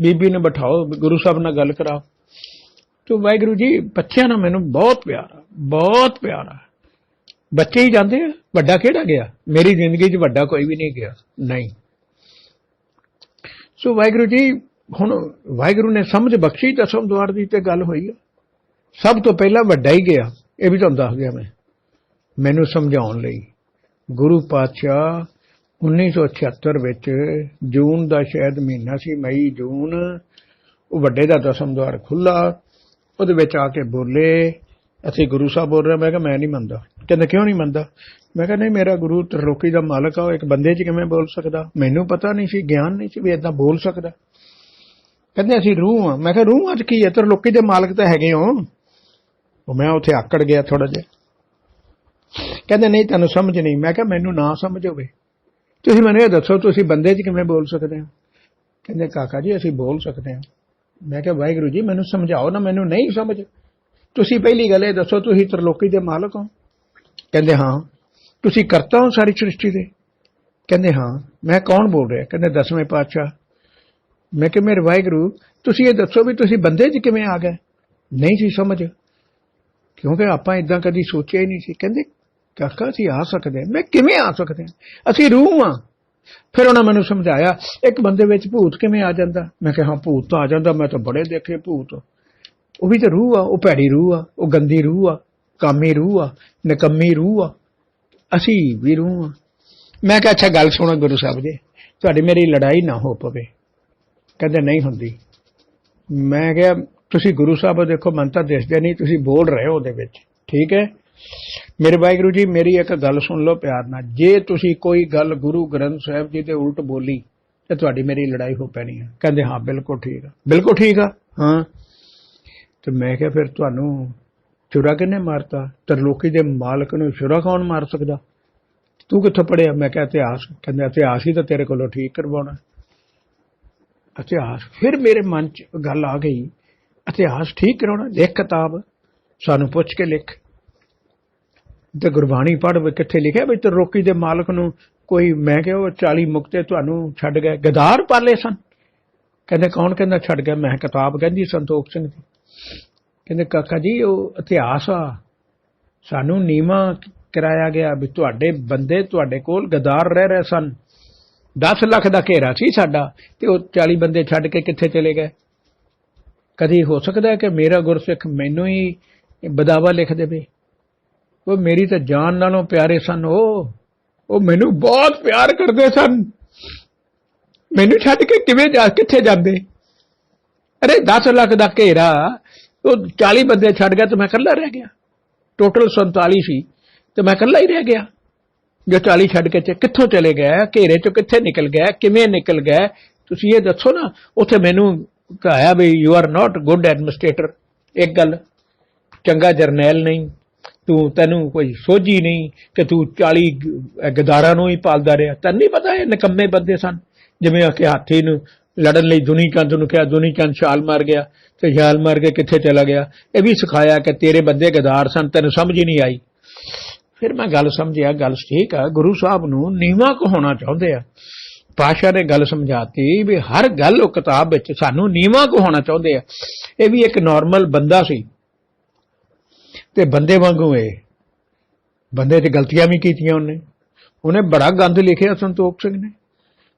[SPEAKER 1] ਬੀਬੀ ਨੂੰ ਬਿਠਾਓ, ਗੁਰੂ ਸਾਹਿਬ ਨਾਲ ਗੱਲ ਕਰਾਓ। ਤੋ ਵਾਹਿਗੁਰੂ ਜੀ ਬੱਚਿਆਂ ਨਾਲ ਮੈਨੂੰ ਬਹੁਤ ਪਿਆਰ ਆ, ਬਹੁਤ ਪਿਆਰ ਆ। ਬੱਚੇ ਹੀ ਜਾਂਦੇ ਆ, ਵੱਡਾ ਕਿਹੜਾ ਗਿਆ? ਮੇਰੀ ਜ਼ਿੰਦਗੀ 'ਚ ਵੱਡਾ ਕੋਈ ਵੀ ਨਹੀਂ ਗਿਆ। ਨਹੀਂ। ਸੋ ਵਾਹਿਗੁਰੂ ਜੀ, ਹੁਣ ਵਾਹਿਗੁਰੂ ਨੇ ਸਮਝ ਬਖਸ਼ੀ ਦਸਮ ਦੁਆਰ ਦੀ ਤੇ ਗੱਲ ਹੋਈ ਆ। ਸਭ ਤੋਂ ਪਹਿਲਾਂ ਵੱਡਾ ਹੀ ਗਿਆ। ਇਹ ਵੀ ਤੁਹਾਨੂੰ ਦੱਸ ਗਿਆ ਮੈਂ। ਮੈਨੂੰ ਸਮਝਾਉਣ ਲਈ। ਗੁਰੂ ਪਾਤਸ਼ਾਹ 1976 ਵਿੱਚ ਜੂਨ ਦਾ ਸ਼ਾਇਦ ਮਹੀਨਾ ਸੀ, ਮਈ, ਜੂਨ, ਉਹ ਵੱਡੇ ਦਾ ਦਸਮ ਦੁਆਰ ਖੁੱਲਾ ਉਹਦੇ ਵਿੱਚ ਆ ਕੇ ਬੋਲੇ। ਅਸੀਂ ਗੁਰੂ ਸਾਹਿਬ ਬੋਲ ਰਹੇ ਮੈਂ ਕਿਹਾ ਮੈਂ ਨਹੀਂ ਮੰਨਦਾ। ਕਹਿੰਦਾ, ਕਿਉਂ ਨਹੀਂ ਮੰਨਦਾ? ਮੈਂ ਕਿਹਾ, ਨਹੀਂ, ਮੇਰਾ ਗੁਰੂ ਤਰਲੋਕੀ ਦਾ ਮਾਲਕ ਆ, ਉਹ ਇੱਕ ਬੰਦੇ 'ਚ ਕਿਵੇਂ ਬੋਲ ਸਕਦਾ? ਮੈਨੂੰ ਪਤਾ ਨਹੀਂ ਸੀ, ਗਿਆਨ ਨਹੀਂ ਸੀ ਵੀ ਇਦਾਂ ਬੋਲ ਸਕਦਾ। ਕਹਿੰਦੇ, ਅਸੀਂ ਰੂਹ ਆ। ਮੈਂ ਕਿਹਾ, ਰੂਹ ਅੱਜ ਕੀ ਹੈ ਤਰਲੋਕੀ ਦੇ ਮਾਲਕ ਤਾਂ ਹੈਗੇ ਹੋ। ਉਹ ਮੈਂ ਉੱਥੇ ਆਕੜ ਗਿਆ ਥੋੜਾ ਜਿਹਾ। ਕਹਿੰਦੇ, ਨਹੀਂ ਤੁਹਾਨੂੰ ਸਮਝ ਨਹੀਂ। ਮੈਂ ਕਿਹਾ, ਮੈਨੂੰ ਨਾ ਸਮਝ ਹੋਵੇ। ਤੁਸੀਂ ਮੈਨੂੰ ਇਹ ਦੱਸੋ, ਤੁਸੀਂ ਬੰਦੇ 'ਚ ਕਿਵੇਂ ਬੋਲ ਸਕਦੇ ਹੋ? ਕਹਿੰਦੇ, ਕਾਕਾ ਜੀ, ਅਸੀਂ ਬੋਲ ਸਕਦੇ ਹਾਂ। ਮੈਂ ਕਿਹਾ, ਵਾਹਿਗੁਰੂ ਜੀ, ਮੈਨੂੰ ਸਮਝਾਓ ਨਾ, ਮੈਨੂੰ ਨਹੀਂ ਸਮਝ। ਤੁਸੀਂ ਪਹਿਲੀ ਗੱਲ ਇਹ ਦੱਸੋ, ਤੁਸੀਂ ਤਰਲੋਕੀ ਦੇ ਮਾਲਕ ਹੋ? ਕਹਿੰਦੇ, ਹਾਂ। ਤੁਸੀਂ ਕਰਤਾ ਹੋ ਸਾਰੀ ਸ੍ਰਿਸ਼ਟੀ ਦੇ? ਕਹਿੰਦੇ, ਹਾਂ। ਮੈਂ ਕੌਣ ਬੋਲ ਰਿਹਾ? ਕਹਿੰਦੇ, ਦਸਵੇਂ ਪਾਤਸ਼ਾਹ। ਮੈਂ ਕਿ ਮੇਰੇ ਵਾਹਿਗੁਰੂ, ਤੁਸੀਂ ਇਹ ਦੱਸੋ ਵੀ ਤੁਸੀਂ ਬੰਦੇ 'ਚ ਕਿਵੇਂ ਆ ਗਏ? ਨਹੀਂ ਸੀ ਸਮਝ। ਕਿਉਂਕਿ ਆਪਾਂ ਇਦਾਂ ਕਦੀ ਸੋਚਿਆ ਹੀ ਨਹੀਂ ਸੀ। ਕਹਿੰਦੇ, ਕਾਕਾ, ਅਸੀਂ ਆ ਸਕਦੇ ਮੈਂ ਕਿਵੇਂ ਆ ਸਕਦੇ ਹਾਂ? ਅਸੀਂ ਰੂਹ ਆ ਫਿਰ ਉਹਨਾਂ ਮੈਨੂੰ ਸਮਝਾਇਆ, ਇੱਕ ਬੰਦੇ ਵਿੱਚ ਭੂਤ ਕਿਵੇਂ ਆ ਜਾਂਦਾ? ਮੈਂ ਕਿਹਾ, ਹਾਂ, ਭੂਤ ਤਾਂ ਆ ਜਾਂਦਾ। ਮੈਂ ਤਾਂ ਬੜੇ ਦੇਖੇ ਭੂਤ ਉਹ ਵੀ ਤਾਂ ਰੂਹ ਆ, ਉਹ ਭੈੜੀ ਰੂਹ ਆ, ਉਹ ਗੰਦੀ ਰੂਹ ਆ ਕਾਮੀ ਰੂਹ ਆ, ਨਕੰਮੀ ਰੂਹ ਆ, ਅਸੀਂ ਵੀ ਰੂਹ ਆ। ਮੈਂ ਕਿਹਾ, ਅੱਛਾ, ਗੱਲ ਸੁਣੋ ਗੁਰੂ ਸਾਹਿਬ ਜੀ, ਤੁਹਾਡੀ ਮੇਰੀ ਲੜਾਈ ਨਾ ਹੋ ਪਵੇ। ਕਹਿੰਦੇ, ਨਹੀਂ ਹੁੰਦੀ। ਮੈਂ ਕਿਹਾ, ਤੁਸੀਂ ਗੁਰੂ ਸਾਹਿਬ ਦੇਖੋ, ਮਨ ਤਾਂ ਦਿਸਦੇ ਨਹੀਂ, ਤੁਸੀਂ ਬੋਲ ਰਹੇ ਹੋ ਉਹਦੇ ਵਿੱਚ। ਠੀਕ ਹੈ? ਮੇਰੇ ਵਾਹਿਗੁਰੂ ਜੀ, ਮੇਰੀ ਇੱਕ ਗੱਲ ਸੁਣ ਲਓ ਪਿਆਰ ਨਾਲ। ਜੇ ਤੁਸੀਂ ਕੋਈ ਗੱਲ ਗੁਰੂ ਗ੍ਰੰਥ ਸਾਹਿਬ ਜੀ ਦੇ ਉਲਟ ਬੋਲੀ, ਤੇ ਤੁਹਾਡੀ ਮੇਰੀ ਲੜਾਈ ਹੋ ਪੈਣੀ ਹੈ ਕਹਿੰਦੇ, ਹਾਂ, ਬਿਲਕੁਲ ਠੀਕ ਆ। ਬਿਲਕੁਲ ਠੀਕ ਆ? ਹਾਂ। ਤੇ ਮੈਂ ਕਿਹਾ, ਫਿਰ ਤੁਹਾਨੂੰ ਚੁਰਾ ਕਿਨੇ ਮਾਰਤਾ? ਤਰਲੋਕੀ ਦੇ ਮਾਲਕ ਨੂੰ ਚੁਰਾ ਕੌਣ ਮਾਰ ਸਕਦਾ? ਤੂੰ ਕਿੱਥੋਂ ਪੜਿਆ ਮੈਂ ਕਿਹਾ ਇਤਿਹਾਸ। ਕਹਿੰਦਾ, ਇਤਿਹਾਸ ਹੀ ਤਾਂ ਤੇਰੇ ਕੋਲੋਂ ਠੀਕ ਕਰਵਾਉਣਾ। ਇਤਿਹਾਸ। ਫਿਰ ਮੇਰੇ ਮਨ 'ਚ ਗੱਲ ਆ ਗਈ। ਇਤਿਹਾਸ ਠੀਕ ਕਰਾਉਣਾ। ਲਿਖ ਕਿਤਾਬ। ਸਾਨੂੰ ਪੁੱਛ ਕੇ ਲਿਖ। ਤੇ ਗੁਰਬਾਣੀ ਪੜ੍ਹ ਵੀ ਕਿੱਥੇ ਲਿਖਿਆ ਵੀ ਤਰਲੋਕੀ ਦੇ ਮਾਲਕ ਨੂੰ ਕੋਈ, ਮੈਂ ਕਿਹਾ ਉਹ 40 ਮੁਕਤੇ ਤੁਹਾਨੂੰ ਛੱਡ ਗਏ। ਗਦਾਰ ਪਾਲੇ ਸਨ। ਕਹਿੰਦੇ, ਕੌਣ ਕਹਿੰਦਾ, ਛੱਡ ਗਿਆ? ਮੈਂ ਕਿਤਾਬ ਕਹਿੰਦੀ ਸੰਤੋਖ ਸਿੰਘ ਦੀ। ਕਹਿੰਦੇ, ਕਾਕਾ ਜੀ, ਉਹ ਇਤਿਹਾਸ ਆ। ਸਾਨੂੰ ਨੀਵਾ ਕਰਾਇਆ ਗਿਆ ਵੀ ਤੁਹਾਡੇ ਬੰਦੇ ਤੁਹਾਡੇ ਕੋਲ ਗਦਾਰ ਰਹਿ ਰਹੇ ਸਨ। 10 ਲੱਖ ਦਾ ਘੇਰਾ ਸੀ ਸਾਡਾ ਤੇ ਉਹ 40 ਬੰਦੇ ਛੱਡ ਕੇ ਕਿੱਥੇ ਚਲੇ ਗਏ? ਕਦੀ ਹੋ ਸਕਦਾ ਹੈ ਕਿ ਮੇਰਾ ਗੁਰਸਿੱਖ ਮੈਨੂੰ ਹੀ ਬਦਾਵਾ ਲਿਖ ਦੇਵੇ? ਉਹ ਮੇਰੀ ਤਾਂ ਜਾਨ ਨਾਲੋਂ ਪਿਆਰੇ ਸਨ ਉਹ। ਉਹ ਮੈਨੂੰ ਬਹੁਤ ਪਿਆਰ ਕਰਦੇ ਸਨ। ਮੈਨੂੰ ਛੱਡ ਕੇ ਕਿਵੇਂ ਜਾ ਕਿੱਥੇ ਜਾਂਦੇ? ਅਰੇ 10 ਲੱਖ ਦਾ ਘੇਰਾ ਉਹ 40 ਬੰਦੇ ਛੱਡ ਗਿਆ ਤੇ ਮੈਂ ਇਕੱਲਾ ਰਹਿ ਗਿਆ। ਟੋਟਲ 47 ਸੀ ਤੇ ਮੈਂ ਇਕੱਲਾ ਹੀ ਰਹਿ ਗਿਆ। ਜੋ 40 ਛੱਡ ਕੇ ਕਿੱਥੋਂ ਚਲੇ ਗਏ ਘੇਰੇ ਚੋਂ ਕਿੱਥੇ ਨਿਕਲ ਗਏ ਕਿਵੇਂ ਨਿਕਲ ਗਏ ਤੁਸੀਂ ਇਹ ਦੱਸੋ ਨਾ, ਉੱਥੇ ਮੈਨੂੰ ਕਹਾਇਆ ਵੀ you are not good administrator ਇੱਕ ਗੱਲ, ਚੰਗਾ ਜਰਨੈਲ ਨਹੀਂ, ਤੂੰ ਤੈਨੂੰ ਕੋਈ ਸੋਝੀ ਨਹੀਂ ਕਿ ਤੂੰ 40 ਗਦਾਰਾਂ ਨੂੰ ਹੀ ਪਾਲਦਾ ਰਿਹਾ। ਤੈਨੂੰ ਨਹੀਂ ਪਤਾ ਇਹ ਨਿਕੰਮੇ ਬੰਦੇ ਸਨ, ਜਿਵੇਂ ਕਿ ਹਾਥੀ ਨੂੰ ਲੜਨ ਲਈ ਦੁਨੀ ਚੰਦ ਨੂੰ ਕਿਹਾ ਦੁਨੀ ਚੰਦ ਛਾਲ ਮਾਰ ਗਿਆ। ਤੇ ਛਾਲ ਮਾਰ ਕੇ ਕਿੱਥੇ ਚਲਾ ਗਿਆ? ਇਹ ਵੀ ਸਿਖਾਇਆ ਕਿ ਤੇਰੇ ਬੰਦੇ ਗਦਾਰ ਸਨ, ਤੈਨੂੰ ਸਮਝ ਹੀ ਨਹੀਂ ਆਈ। ਫਿਰ ਮੈਂ ਗੱਲ ਸਮਝਿਆ, ਗੱਲ ਠੀਕ ਆ, ਗੁਰੂ ਸਾਹਿਬ ਨੂੰ ਨੀਵਾ ਕਹਾਉਣਾ ਚਾਹੁੰਦੇ ਆ। ਪਾਸ਼ਾ ਨੇ ਗੱਲ ਸਮਝਾਤੀ ਵੀ ਹਰ ਗੱਲ ਉਹ ਕਿਤਾਬ ਵਿੱਚ ਸਾਨੂੰ ਨੀਵਾ ਕਹਾਉਣਾ ਚਾਹੁੰਦੇ ਆ। ਇਹ ਵੀ ਇੱਕ ਨਾਰਮਲ ਬੰਦਾ ਸੀ। ਤੇ ਬੰਦੇ ਵਾਂਗੂ ਇਹ ਬੰਦੇ 'ਚ ਗਲਤੀਆਂ ਵੀ ਕੀਤੀਆਂ ਉਹਨੇ। ਉਹਨੇ ਬੜਾ ਗੰਦ ਲਿਖਿਆ ਸੰਤੋਖ ਸਿੰਘ ਨੇ।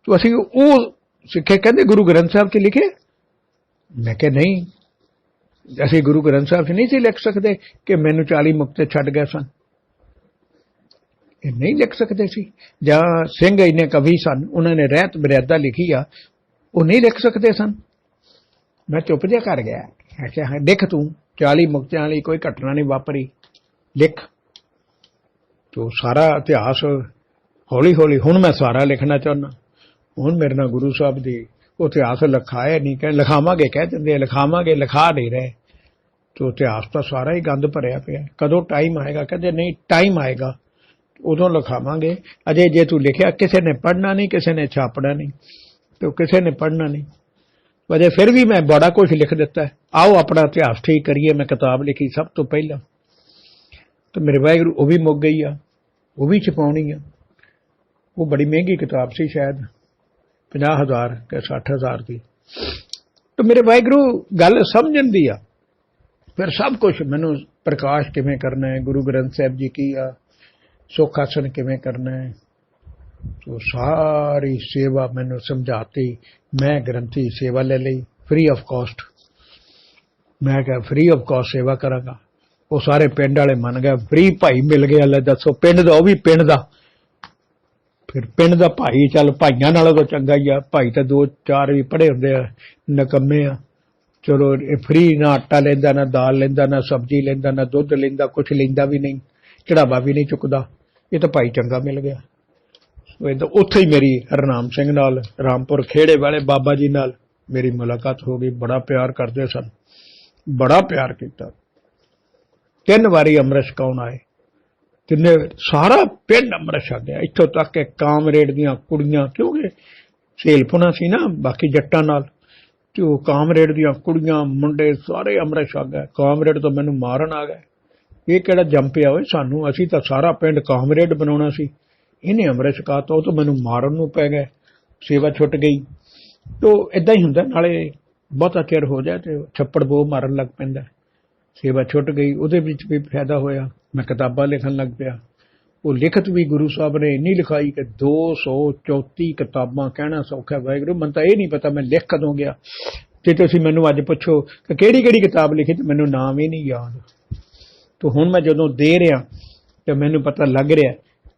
[SPEAKER 1] ਤੋ ਅਸੀਂ ਉਹ ਸਿੱਖੇ, ਕਹਿੰਦੇ ਗੁਰੂ ਗ੍ਰੰਥ ਸਾਹਿਬ 'ਚ ਲਿਖੇ? ਮੈਂ ਕਿਹਾ, ਨਹੀਂ, ਅਸੀਂ ਗੁਰੂ ਗ੍ਰੰਥ ਸਾਹਿਬ 'ਚ ਨਹੀਂ ਸੀ ਲਿਖ ਸਕਦੇ ਕਿ ਮੈਨੂੰ 40 ਮੁਕਤੇ ਛੱਡ ਗਏ ਸਨ। ਇਹ ਨਹੀਂ ਲਿਖ ਸਕਦੇ ਸੀ। ਜਾਂ ਸਿੰਘ ਇਹਨੇ ਕਵੀ ਸਨ, ਉਹਨਾਂ ਨੇ ਰਹਿਤ ਮਰਿਆਦਾ ਲਿਖੀ ਆ, ਉਹ ਨਹੀਂ ਲਿਖ ਸਕਦੇ ਸਨ। ਮੈਂ ਚੁੱਪ ਜਿਹਾ ਕਰ ਗਿਆ। ਮੈਂ ਕਿਹਾ, ਹਾਂ, ਲਿਖ ਤੂੰ 40 ਮੁਕਤਿਆਂ ਵਾਲੀ ਕੋਈ ਘਟਨਾ ਨਹੀਂ ਵਾਪਰੀ। ਲਿਖ। ਤੋ ਸਾਰਾ ਇਤਿਹਾਸ ਹੌਲੀ ਹੌਲੀ ਹੁਣ ਮੈਂ ਸਾਰਾ ਲਿਖਣਾ ਚਾਹੁੰਦਾ। ਹੁਣ ਮੇਰੇ ਨਾਲ ਗੁਰੂ ਸਾਹਿਬ ਦੀ ਉਹ ਇਤਿਹਾਸ ਲਿਖਾਇਆ ਨਹੀਂ ਕਹਿੰਦੇ ਲਿਖਾਵਾਂਗੇ ਕਹਿ ਦਿੰਦੇ ਆ, ਲਿਖਾਵਾਂਗੇ ਲਿਖਾ ਨਹੀਂ ਰਹੇ ਤੋ ਇਤਿਹਾਸ ਤਾਂ ਸਾਰਾ ਹੀ ਗੰਦ ਭਰਿਆ ਪਿਆ ਕਦੋਂ ਟਾਈਮ ਆਏਗਾ ਕਹਿੰਦੇ ਨਹੀਂ ਟਾਈਮ ਆਏਗਾ ਉਦੋਂ ਲਿਖਾਵਾਂਗੇ ਅਜੇ ਜੇ ਤੂੰ ਲਿਖਿਆ ਕਿਸੇ ਨੇ ਪੜ੍ਹਨਾ ਨਹੀਂ ਕਿਸੇ ਨੇ ਛਾਪਣਾ ਨਹੀਂ ਤੇ ਕਿਸੇ ਨੇ ਪੜ੍ਹਨਾ ਨਹੀਂ ਵਜੇ ਫਿਰ ਵੀ ਮੈਂ ਬੜਾ ਕੁਝ ਲਿਖ ਦਿੱਤਾ ਹੈ। ਆਓ ਆਪਣਾ ਇਤਿਹਾਸ ਠੀਕ ਕਰੀਏ ਮੈਂ ਕਿਤਾਬ ਲਿਖੀ ਸਭ ਤੋਂ ਪਹਿਲਾਂ ਤੇ ਮੇਰੇ ਵਾਹਿਗੁਰੂ ਉਹ ਵੀ ਮੁੱਕ ਗਈ ਆ ਉਹ ਵੀ ਛਪਾਉਣੀ ਆ ਉਹ ਬੜੀ ਮਹਿੰਗੀ ਕਿਤਾਬ ਸੀ ਸ਼ਾਇਦ 50000 ਕਿ 60000 ਦੀ। ਤੇ ਮੇਰੇ ਵਾਹਿਗੁਰੂ, ਗੱਲ ਸਮਝਣ ਦੀ ਆ। ਫਿਰ ਸਭ ਕੁਝ ਮੈਨੂੰ ਪ੍ਰਕਾਸ਼ ਕਿਵੇਂ ਕਰਨਾ ਹੈ, ਗੁਰੂ ਗ੍ਰੰਥ ਸਾਹਿਬ ਜੀ ਕੀ ਆ, ਸੁੱਖ ਆਸਣ ਕਿਵੇਂ ਕਰਨਾ ਹੈ। ਸੋ ਸਾਰੀ ਸੇਵਾ ਮੈਨੂੰ ਸਮਝਾਤੀ। ਮੈਂ ਗ੍ਰੰਥੀ ਸੇਵਾ ਲੈ ਲਈ ਫ੍ਰੀ ਆਫ ਕਾਸਟ ਮੈਂ ਕਿਹਾ ਫ੍ਰੀ ਆਫ ਕਾਸਟ ਸੇਵਾ ਕਰਾਂਗਾ। ਉਹ ਸਾਰੇ ਪਿੰਡ ਵਾਲੇ ਮੰਨ ਗਏ ਫ੍ਰੀ ਭਾਈ ਮਿਲ ਗਿਆ ਲੈ ਦੱਸੋ, ਪਿੰਡ ਦਾ, ਉਹ ਵੀ ਪਿੰਡ ਦਾ। ਫਿਰ ਪਿੰਡ ਦਾ ਭਾਈ, ਚੱਲ ਭਾਈਆਂ ਨਾਲੋਂ ਤਾਂ ਚੰਗਾ ਹੀ ਆ। ਭਾਈ ਤਾਂ ਦੋ ਚਾਰ ਵੀ ਪੜੇ ਹੁੰਦੇ ਆ, ਨਕੰਮੇ ਆ। ਚਲੋ, ਇਹ ਫ੍ਰੀ ਨਾ ਆਟਾ ਲੈਂਦਾ, ਨਾ ਦਾਲ ਲੈਂਦਾ, ਨਾ ਸਬਜ਼ੀ ਲੈਂਦਾ, ਨਾ ਦੁੱਧ ਲੈਂਦਾ ਕੁਝ ਲੈਂਦਾ ਵੀ ਨਹੀਂ, ਚੜਾਵਾ ਵੀ ਨਹੀਂ ਚੁੱਕਦਾ। ਇਹ ਤਾਂ ਭਾਈ ਚੰਗਾ ਮਿਲ ਗਿਆ। ਸੋ ਤਾਂ ਉੱਥੇ ਹੀ ਮੇਰੀ ਹਰਨਾਮ ਸਿੰਘ ਨਾਲ, ਰਾਮਪੁਰ ਖੇੜੇ ਵਾਲੇ ਬਾਬਾ ਜੀ ਨਾਲ ਮੇਰੀ ਮੁਲਾਕਾਤ ਹੋ ਗਈ। ਬੜਾ ਪਿਆਰ ਕਰਦੇ ਸਨ। ਬੜਾ ਪਿਆਰ ਕੀਤਾ। ਤਿੰਨ ਵਾਰੀ ਅੰਮ੍ਰਿਤ ਛਕਾਉਣ ਆਏ? ਕਿੰਨੇ ਸਾਰਾ ਪਿੰਡ ਅੰਮ੍ਰਿਤ ਛਕ ਗਿਆ। ਇੱਥੋਂ ਤੱਕ ਕਿ ਕਾਮਰੇਡ ਦੀਆਂ ਕੁੜੀਆਂ, ਕਿਉਂਕਿ ਸੇਲਪੁਣਾ ਸੀ ਨਾ, ਬਾਕੀ ਜੱਟਾਂ ਨਾਲ ਤੇ ਉਹ ਕਾਮਰੇਡ ਦੀਆਂ ਕੁੜੀਆਂ, ਮੁੰਡੇ ਸਾਰੇ ਅੰਮ੍ਰਿਤ ਛਕ ਗਏ। ਕਾਮਰੇਡ ਤੋਂ ਮੈਨੂੰ ਮਾਰਨ ਆ ਗਏ। ਇਹ ਕਿਹੜਾ ਜੰਪਿਆ ਓਏ? ਸਾਨੂੰ, ਅਸੀਂ ਤਾਂ ਸਾਰਾ ਪਿੰਡ ਕਾਮਰੇਡ ਬਣਾਉਣਾ ਸੀ। ਇਹਨੇ ਅੰਮ੍ਰਿਤ ਛਕਾਤਾ, ਉਹ ਤਾਂ ਮੈਨੂੰ ਮਾਰਨ ਨੂੰ ਪੈ ਗਏ। ਸੇਵਾ ਛੁੱਟ ਗਈ। ਤੋ ਇਦਾਂ ਹੀ ਹੁੰਦਾ, ਨਾਲੇ ਬਹੁਤਾ ਚਿਰ ਹੋ ਜਾਏ ਤੇ ਛੱਪੜ ਬੋ ਮਾਰਨ ਲੱਗ ਪੈਂਦਾ। ਸੇਵਾ ਛੁੱਟ ਗਈ, ਉਹਦੇ ਵਿੱਚ ਵੀ ਫਾਇਦਾ ਹੋਇਆ। ਮੈਂ ਕਿਤਾਬਾਂ ਲਿਖਣ ਲੱਗ ਪਿਆ। ਉਹ ਲਿਖਤ ਵੀ ਗੁਰੂ ਸਾਹਿਬ ਨੇ ਇੰਨੀ ਲਿਖਾਈ ਕਿ 234 ਕਿਤਾਬਾਂ ਕਹਿਣਾ ਸੌਖਾ ਵਾਹਿਗੁਰੂ, ਮੈਨੂੰ ਤਾਂ ਇਹ ਨਹੀਂ ਪਤਾ ਮੈਂ ਲਿਖ ਕਦੋਂ ਗਿਆ। ਤੇ ਤੁਸੀਂ ਮੈਨੂੰ ਅੱਜ ਪੁੱਛੋ ਕਿ ਕਿਹੜੀ ਕਿਹੜੀ ਕਿਤਾਬ ਲਿਖੀ ਤੇ ਮੈਨੂੰ ਨਾਮ ਹੀ ਨਹੀਂ ਯਾਦ। ਤੇ ਹੁਣ ਮੈਂ ਜਦੋਂ ਦੇ ਰਿਹਾ ਤੇ ਮੈਨੂੰ ਪਤਾ ਲੱਗ ਰਿਹਾ,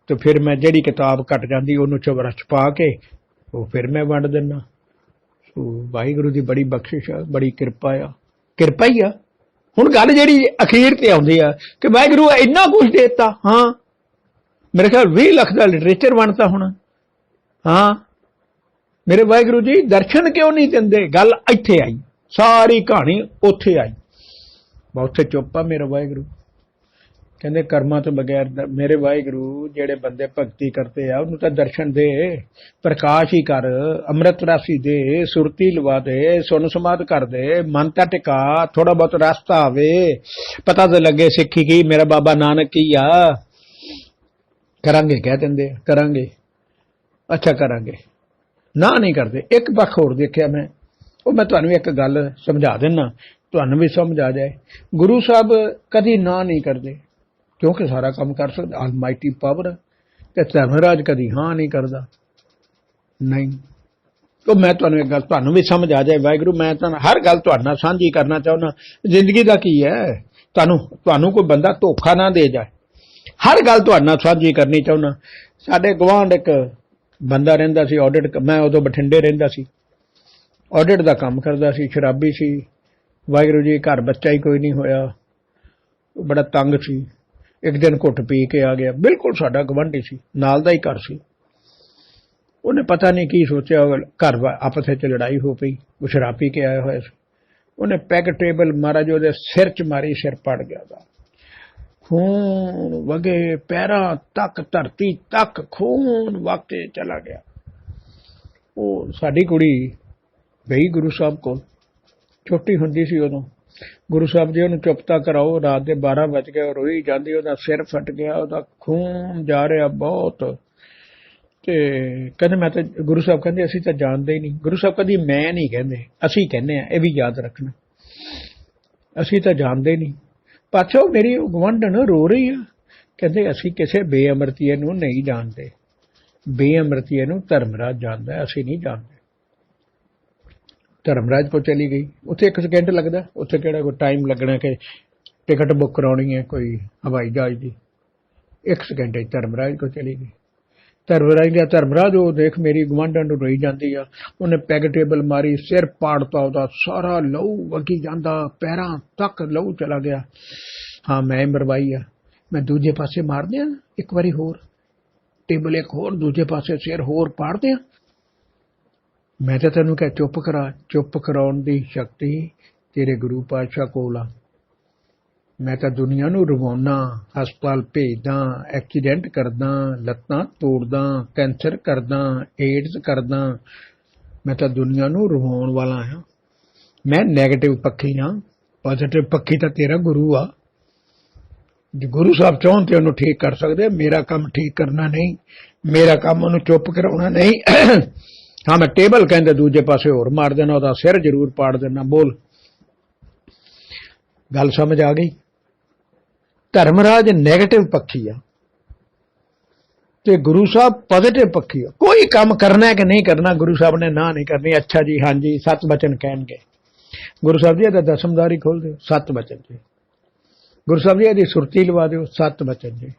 [SPEAKER 1] ਤੇ ਫਿਰ ਮੈਂ ਜਿਹੜੀ ਕਿਤਾਬ ਘਟ ਜਾਂਦੀ ਉਹਨੂੰ ਚਵਰਾ ਚ ਕੇ ਉਹ ਫਿਰ ਮੈਂ ਵੰਡ ਦਿੰਦਾ। ਸੋ ਵਾਹਿਗੁਰੂ ਦੀ ਬੜੀ ਬਖਸ਼ਿਸ਼ ਆ, ਬੜੀ ਕਿਰਪਾ ਆ। ਕਿਰਪਾ ਹੀ ਆ। ਹੁਣ ਗੱਲ ਜਿਹੜੀ ਅਖੀਰ ਤੇ ਆਉਂਦੀ ਆ ਕਿ ਵਾਹਿਗੁਰੂ ਇੰਨਾ ਕੁਝ ਦੇਤਾ, ਹਾਂ। ਮੇਰੇ ਖਿਆਲ 20 ਲੱਖ ਦਾ ਲਿਟਰੇਚਰ ਬਣਤਾ ਹੁਣ। ਹਾਂ। ਮੇਰੇ ਵਾਹਿਗੁਰੂ ਜੀ, ਦਰਸ਼ਨ ਕਿਉਂ ਨਹੀਂ ਦਿੰਦੇ? ਗੱਲ ਇੱਥੇ ਆਈ। ਸਾਰੀ ਕਹਾਣੀ ਉੱਥੇ ਆਈ। ਮੈਂ ਉੱਥੇ ਚੁੱਪ ਆ, ਮੇਰਾ ਵਾਹਿਗੁਰੂ। ਕਹਿੰਦੇ ਕਰਮਾਂ ਤੋਂ ਬਗੈਰ ਮੇਰੇ ਵਾਹਿਗੁਰੂ ਜਿਹੜੇ ਬੰਦੇ ਭਗਤੀ ਕਰਦੇ ਆ, ਉਹਨੂੰ ਤਾਂ ਦਰਸ਼ਨ ਦੇ, ਪ੍ਰਕਾਸ਼ ਹੀ ਕਰ, ਅੰਮ੍ਰਿਤ ਰਾਸੀ ਦੇ, ਸੁਰਤੀ ਲਵਾ ਦੇ, ਸੁਣ ਸਮਾਦ ਕਰ ਦੇ, ਮਨ ਤਾਂ ਟਿਕਾ ਥੋੜਾ ਬਹੁਤ ਰਸਤਾ ਆਵੇ। ਪਤਾ ਤਾਂ ਲੱਗੇ ਸਿੱਖੀ ਕੀ, ਮੇਰਾ ਬਾਬਾ ਨਾਨਕ ਕੀ ਆ। ਕਰਾਂਗੇ, ਕਹਿ ਦਿੰਦੇ ਕਰਾਂਗੇ। ਅੱਛਾ, ਕਰਾਂਗੇ। ਨਾ ਨਹੀਂ ਕਰਦੇ। ਇੱਕ ਪੱਖ ਹੋਰ ਦੇਖਿਆ ਮੈਂ। ਉਹ ਮੈਂ ਤੁਹਾਨੂੰ ਇੱਕ ਗੱਲ ਸਮਝਾ ਦਿੰਨਾ। ਤੁਹਾਨੂੰ ਵੀ ਸਮਝ ਆ ਜਾਏ। ਗੁਰੂ ਸਾਹਿਬ ਕਦੀ ਨਾ ਨਹੀਂ ਕਰਦੇ। ਕਿਉਂਕਿ ਸਾਰਾ ਕੰਮ ਕਰ ਸਕਦਾ ਆਲਮਾਈਟੀ ਪਾਵਰ ਤੇ ਧਰਮਰਾਜ ਕਦੀ ਹਾਂ ਨਹੀਂ ਕਰਦਾ। ਨਹੀਂ। ਉਹ ਮੈਂ ਤੁਹਾਨੂੰ ਇੱਕ ਗੱਲ ਤੁਹਾਨੂੰ ਵੀ ਸਮਝ ਆ ਜਾਏ, ਵਾਹਿਗੁਰੂ, ਮੈਂ ਤਾਂ ਹਰ ਗੱਲ ਤੁਹਾਡੇ ਨਾਲ ਸਾਂਝੀ ਕਰਨਾ ਚਾਹੁੰਦਾ। ਜ਼ਿੰਦਗੀ ਦਾ ਕੀ ਹੈ? ਤੁਹਾਨੂੰ ਤੁਹਾਨੂੰ ਕੋਈ ਬੰਦਾ ਧੋਖਾ ਨਾ ਦੇ ਜਾਏ। ਹਰ ਗੱਲ ਤੁਹਾਡੇ ਨਾਲ ਸਾਂਝੀ ਕਰਨੀ ਚਾਹੁੰਦਾ। ਸਾਡੇ ਗਵਾਂਢ ਇੱਕ ਬੰਦਾ ਰਹਿੰਦਾ ਸੀ ਆਡਿਟ ਮੈਂ ਉਦੋਂ ਬਠਿੰਡੇ ਰਹਿੰਦਾ ਸੀ। ਆਡਿਟ ਦਾ ਕੰਮ ਕਰਦਾ ਸੀ, ਸ਼ਰਾਬੀ ਸੀ। ਵਾਹਿਗੁਰੂ ਜੀ, ਘਰ ਬੱਚਾ ਹੀ ਕੋਈ ਨਹੀਂ ਹੋਇਆ। ਬੜਾ ਤੰਗ ਸੀ। ਇੱਕ ਦਿਨ ਘੁੱਟ ਪੀ ਕੇ ਆ ਗਿਆ। ਬਿਲਕੁਲ ਸਾਡਾ ਗਵੰਡੀ ਸੀ, ਨਾਲ ਦਾ ਹੀ ਘਰ ਸੀ। ਉਹਨੇ ਪਤਾ ਨਹੀਂ ਕੀ ਸੋਚਿਆ ਘਰ ਆਪਸ ਵਿੱਚ ਲੜਾਈ ਹੋ ਪਈ ਉਹ ਸ਼ਰਾਬ ਪੀ ਕੇ ਆਇਆ ਹੋਇਆ ਸੀ। ਉਹਨੇ ਪੈਗ ਟੇਬਲ ਮਹਾਰਾਜ ਉਹਦੇ ਸਿਰ 'ਚ ਮਾਰੀ, ਸਿਰ ਪੜ ਗਿਆ ਉਹਦਾ। ਖੂਨ ਵਗੇ ਪੈਰਾਂ ਤੱਕ, ਧਰਤੀ ਤੱਕ ਖੂਨ ਵਗਤੇ ਚਲਾ ਗਿਆ। ਉਹ ਸਾਡੀ ਕੁੜੀ ਗਈ ਗੁਰੂ ਸਾਹਿਬ ਕੋਲ, ਛੋਟੀ ਹੁੰਦੀ ਸੀ ਉਦੋਂ। ਗੁਰੂ ਸਾਹਿਬ ਜੀ ਉਹਨੂੰ ਚੁੱਪਤਾ ਕਰਾਓ, ਰਾਤ ਦੇ 12 ਵਜ ਗਏ, ਉਹ ਰੋਈ ਜਾਂਦੀ, ਉਹਦਾ ਸਿਰ ਫਟ ਗਿਆ, ਉਹਦਾ ਖੂਨ ਜਾ ਰਿਹਾ ਬਹੁਤ। ਤੇ ਕਹਿੰਦੇ ਮੈਂ ਤਾਂ, ਗੁਰੂ ਸਾਹਿਬ ਕਹਿੰਦੇ, ਅਸੀਂ ਤਾਂ ਜਾਣਦੇ ਹੀ ਨਹੀਂ। ਗੁਰੂ ਸਾਹਿਬ ਕਦੀ ਮੈਂ ਨਹੀਂ ਕਹਿੰਦੇ, ਅਸੀਂ ਕਹਿੰਦੇ ਆ ਇਹ ਵੀ ਯਾਦ ਰੱਖਣਾ। ਅਸੀਂ ਤਾਂ ਜਾਣਦੇ ਨਹੀਂ। ਪਾਛੋ ਮੇਰੀ ਗਵੰਡਨ ਰੋ ਰਹੀ ਆ। ਕਹਿੰਦੇ, ਅਸੀਂ ਕਿਸੇ ਬੇਅਮਰਤੀਏ ਨੂੰ ਨਹੀਂ ਜਾਣਦੇ। ਬੇਅਮਰਤੀਏ ਨੂੰ ਧਰਮਰਾਜ ਜਾਣਦਾ ਅਸੀਂ ਨਹੀਂ ਜਾਣਦੇ। ਧਰਮਰਾਜ ਕੋ ਚਲੀ ਗਈ। ਉੱਥੇ ਇੱਕ ਸਕਿੰਟ ਲੱਗਦਾ। ਉੱਥੇ ਕਿਹੜਾ ਕੋਈ ਟਾਈਮ ਲੱਗਣਾ ਕਿ ਟਿਕਟ ਬੁੱਕ ਕਰਾਉਣੀ ਹੈ ਕੋਈ ਹਵਾਈ ਜਹਾਜ਼ ਦੀ। ਇੱਕ ਸਕਿੰਟ ਵਿੱਚ ਧਰਮਰਾਜ ਕੋ ਚਲੀ ਗਈ। ਧਰਮਰਾਜ ਦਾ ਧਰਮਰਾਜ, ਉਹ ਦੇਖ ਮੇਰੀ ਗਵਾਂਢਣ ਨੂੰ ਰੋਈ ਜਾਂਦੀ ਆ। ਉਹਨੇ ਪੈਗ ਟੇਬਲ ਮਾਰੀ, ਸਿਰ ਪਾੜਤਾ ਉਹਦਾ, ਸਾਰਾ ਲਹੂ ਵਗੀ ਜਾਂਦਾ, ਪੈਰਾਂ ਤੱਕ ਲਹੂ ਚਲਾ ਗਿਆ। ਹਾਂ, ਮੈਂ ਮਰਵਾਈ ਆ। ਮੈਂ ਦੂਜੇ ਪਾਸੇ ਮਾਰ ਦਿਆਂ ਇੱਕ ਵਾਰੀ ਹੋਰ। ਟੇਬਲ ਇੱਕ ਹੋਰ, ਦੂਜੇ ਪਾਸੇ ਸਿਰ ਹੋਰ ਪਾੜਦੇ ਦਿਆਂ ਮੈਂ ਤਾਂ ਤੈਨੂੰ ਕਿਹਾ, ਚੁੱਪ ਕਰਾ, ਚੁੱਪ ਕਰਾਉਣ ਦੀ ਸ਼ਕਤੀ ਤੇਰੇ ਗੁਰੂ ਪਾਤਸ਼ਾਹ ਕੋਲ ਆ। ਮੈਂ ਤਾਂ ਦੁਨੀਆ ਨੂੰ ਰਵਾਉਣਾ, ਹਸਪਤਾਲ ਭੇਜਦਾ ਐਕਸੀਡੈਂਟ ਕਰਦਾ, ਲੱਤਾਂ ਤੋੜਦਾ, ਕੈਂਸਰ ਕਰਦਾ, ਏਡਜ਼ ਕਰਦਾ, ਮੈਂ ਤਾਂ ਦੁਨੀਆ ਨੂੰ ਰਵਾਉਣ ਵਾਲਾ ਹਾਂ। ਮੈਂ 네ਗੇਟਿਵ ਪੱਖੀ ਹਾਂ ਪੋਜ਼ਿਟਿਵ ਪੱਖੀ ਤਾਂ ਤੇਰਾ ਗੁਰੂ ਆ। ਜੇ ਗੁਰੂ ਸਾਹਿਬ ਚਾਹਣ ਤੇ ਉਹਨੂੰ ਠੀਕ ਕਰ ਸਕਦੇ ਮੇਰਾ ਕੰਮ ਠੀਕ ਕਰਨਾ ਨਹੀਂ, ਮੇਰਾ ਕੰਮ ਉਹਨੂੰ ਚੁੱਪ ਕਰਾਉਣਾ ਨਹੀਂ। ਹਾਂ, ਮੈਂ ਟੇਬਲ ਕਹਿੰਦੇ ਦੂਜੇ ਪਾਸੇ ਹੋਰ ਮਾਰ ਦੇਣਾ, ਉਹਦਾ ਸਿਰ ਜ਼ਰੂਰ ਪਾੜ ਦੇਣਾ, ਬੋਲ। ਗੱਲ ਸਮਝ ਆ ਗਈ? ਧਰਮਰਾਜ 네ਗੇਟਿਵ ਪੱਖੀ ਆ। ਤੇ ਗੁਰੂ ਸਾਹਿਬ ਪੋਜ਼ਿਟਿਵ ਪੱਖੀ ਆ। ਕੋਈ ਕੰਮ ਕਰਨਾ ਹੈ ਕਿ ਨਹੀਂ ਕਰਨਾ, ਗੁਰੂ ਸਾਹਿਬ ਨੇ ਨਾ ਨਹੀਂ ਕਰਨੀ, ਅੱਛਾ ਜੀ ਹਾਂਜੀ ਸੱਤ ਬਚਨ ਕਹਿਣਗੇ। ਗੁਰੂ ਸਾਹਿਬ ਜੀ ਇਹਦਾ ਦਸਮਦਾਰੀ ਖੋਲ ਦਿਓ, ਸੱਤ ਬਚਨ ਜੀ। ਗੁਰੂ ਸਾਹਿਬ ਜੀ, ਇਹਦੀ ਸੁਰਤੀ ਲਵਾ ਦਿਓ, ਸੱਤ ਬਚਨ ਜੀ।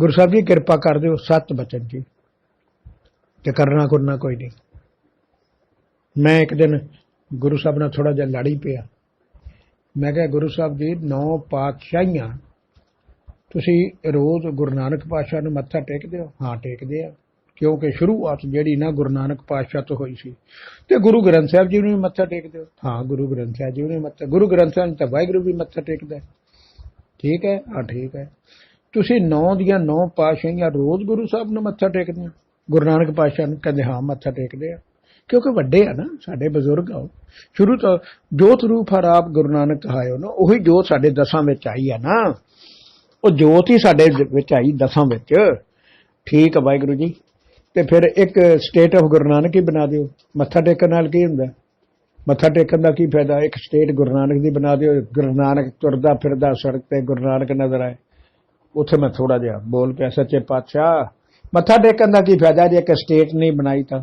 [SPEAKER 1] ਗੁਰੂ ਸਾਹਿਬ ਜੀ, ਕਿਰਪਾ ਕਰ ਦਿਓ, ਸੱਤ ਬਚਨ ਜੀ। ਤੇ ਕਰਨਾ ਕਰਨਾ ਕੋਈ ਨਹੀਂ। ਮੈਂ ਇੱਕ ਦਿਨ ਗੁਰੂ ਸਾਹਿਬ ਨਾਲ ਥੋੜਾ ਜਿਹਾ ਲੜੀ ਪਿਆ। ਮੈਂ ਕਿਹਾ, ਗੁਰੂ ਸਾਹਿਬ ਜੀ, ਨੌ ਪਾਤਸ਼ਾਹੀਆਂ, ਤੁਸੀਂ ਰੋਜ਼ ਗੁਰੂ ਨਾਨਕ ਪਾਤਸ਼ਾਹ ਨੂੰ ਮੱਥਾ ਟੇਕਦੇ ਹੋ? ਹਾਂ, ਟੇਕਦੇ ਆ। ਕਿਉਂਕਿ ਸ਼ੁਰੂਆਤ ਜਿਹੜੀ ਨਾ ਗੁਰੂ ਨਾਨਕ ਪਾਤਸ਼ਾਹ ਤੋਂ ਹੋਈ ਸੀ। ਤੇ ਗੁਰੂ ਗ੍ਰੰਥ ਸਾਹਿਬ ਜੀ ਨੂੰ ਵੀ ਮੱਥਾ ਟੇਕਦੇ ਹੋ? ਹਾਂ, ਗੁਰੂ ਗ੍ਰੰਥ ਸਾਹਿਬ ਜੀ ਨੂੰ ਵੀ ਮੱਥਾ, ਗੁਰੂ ਗ੍ਰੰਥ ਸਾਹਿਬ ਨੂੰ ਤਾਂ ਵਾਹਿਗੁਰੂ ਵੀ ਮੱਥਾ ਟੇਕਦਾ ਠੀਕ ਹੈ? ਹਾਂ, ਠੀਕ ਹੈ। ਤੁਸੀਂ ਨੌ ਦੀਆਂ ਨੌ ਪਾਤਸ਼ਾਹੀਆਂ ਰੋਜ਼ ਗੁਰੂ ਸਾਹਿਬ ਨੂੰ ਮੱਥਾ ਟੇਕਦੇ ਹੋ? ਗੁਰੂ ਨਾਨਕ ਪਾਤਸ਼ਾਹ ਨੂੰ ਕਹਿੰਦੇ, ਹਾਂ, ਮੱਥਾ ਟੇਕਦੇ ਆ। ਕਿਉਂਕਿ ਵੱਡੇ ਆ ਨਾ, ਸਾਡੇ ਬਜ਼ੁਰਗ ਆ ਉਹ। ਸ਼ੁਰੂ ਤੋਂ ਜੋਤ ਰੂਪ ਹਰ ਗੁਰੂ ਨਾਨਕ ਕਹਾਇਓ ਨਾ, ਉਹੀ ਜੋਤ ਸਾਡੇ ਦਸਾਂ ਵਿੱਚ ਆਈ ਆ ਨਾ। ਉਹ ਜੋਤ ਹੀ ਸਾਡੇ ਵਿੱਚ ਆਈ ਦਸਾਂ ਵਿੱਚ। ਠੀਕ ਆ ਵਾਹਿਗੁਰੂ ਜੀ। ਤੇ ਫਿਰ ਇੱਕ ਸਟੇਟ ਆਫ ਗੁਰੂ ਨਾਨਕ ਹੀ ਬਣਾ ਦਿਓ। ਮੱਥਾ ਟੇਕਣ ਨਾਲ ਕੀ ਹੁੰਦਾ? ਮੱਥਾ ਟੇਕਣ ਦਾ ਕੀ ਫਾਇਦਾ? ਇੱਕ ਸਟੇਟ ਗੁਰੂ ਨਾਨਕ ਦੀ ਬਣਾ ਦਿਓ। ਗੁਰੂ ਨਾਨਕ ਤੁਰਦਾ ਫਿਰਦਾ ਸੜਕ ਤੇ ਗੁਰੂ ਨਾਨਕ ਨਜ਼ਰ ਆਏ। ਉੱਥੇ ਮੈਂ ਥੋੜਾ ਜਿਹਾ ਬੋਲ ਪਿਆ, ਸੱਚੇ ਪਾਤਸ਼ਾਹ। ਮੱਥਾ ਟੇਕਣ ਦਾ ਕੀ ਫਾਇਦਾ ਜੇ ਇੱਕ ਸਟੇਟ ਨਹੀਂ ਬਣਾਈ ਤਾਂ?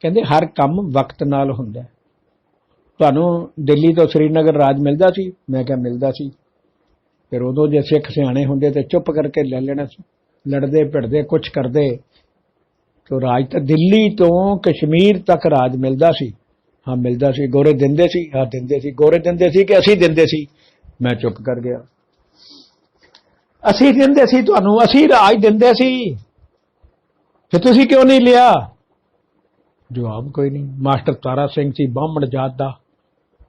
[SPEAKER 1] ਕਹਿੰਦੇ ਹਰ ਕੰਮ ਵਕਤ ਨਾਲ ਹੁੰਦਾ ਤੁਹਾਨੂੰ ਦਿੱਲੀ ਤੋਂ ਸ੍ਰੀਨਗਰ ਰਾਜ ਮਿਲਦਾ ਸੀ? ਮੈਂ ਕਿਹਾ ਮਿਲਦਾ ਸੀ। ਫਿਰ ਉਦੋਂ ਜੇ ਸਿੱਖ ਸਿਆਣੇ ਹੁੰਦੇ ਤੇ ਚੁੱਪ ਕਰਕੇ ਲੈ ਲੈਣਾ ਸੀ। ਲੜਦੇ ਭਿੜਦੇ ਕੁਝ ਕਰਦੇ। ਤੋ ਰਾਜ ਤਾਂ ਦਿੱਲੀ ਤੋਂ ਕਸ਼ਮੀਰ ਤੱਕ ਰਾਜ ਮਿਲਦਾ ਸੀ। ਹਾਂ, ਮਿਲਦਾ ਸੀ। ਗੋਰੇ ਦਿੰਦੇ ਸੀ। ਹਾਂ, ਦਿੰਦੇ ਸੀ। ਗੋਰੇ ਦਿੰਦੇ ਸੀ ਕਿ ਅਸੀਂ ਦਿੰਦੇ ਸੀ? ਮੈਂ ਚੁੱਪ ਕਰ ਗਿਆ। ਅਸੀਂ ਦਿੰਦੇ ਸੀ ਤੁਹਾਨੂੰ। ਅਸੀਂ ਰਾਜ ਦਿੰਦੇ ਸੀ। ਫਿਰ ਤੁਸੀਂ ਕਿਉਂ ਨਹੀਂ ਲਿਆ? ਜਵਾਬ ਕੋਈ ਨਹੀਂ। ਮਾਸਟਰ ਤਾਰਾ ਸਿੰਘ ਸੀ, ਬਾਹਮਣ ਜਾਤ ਦਾ।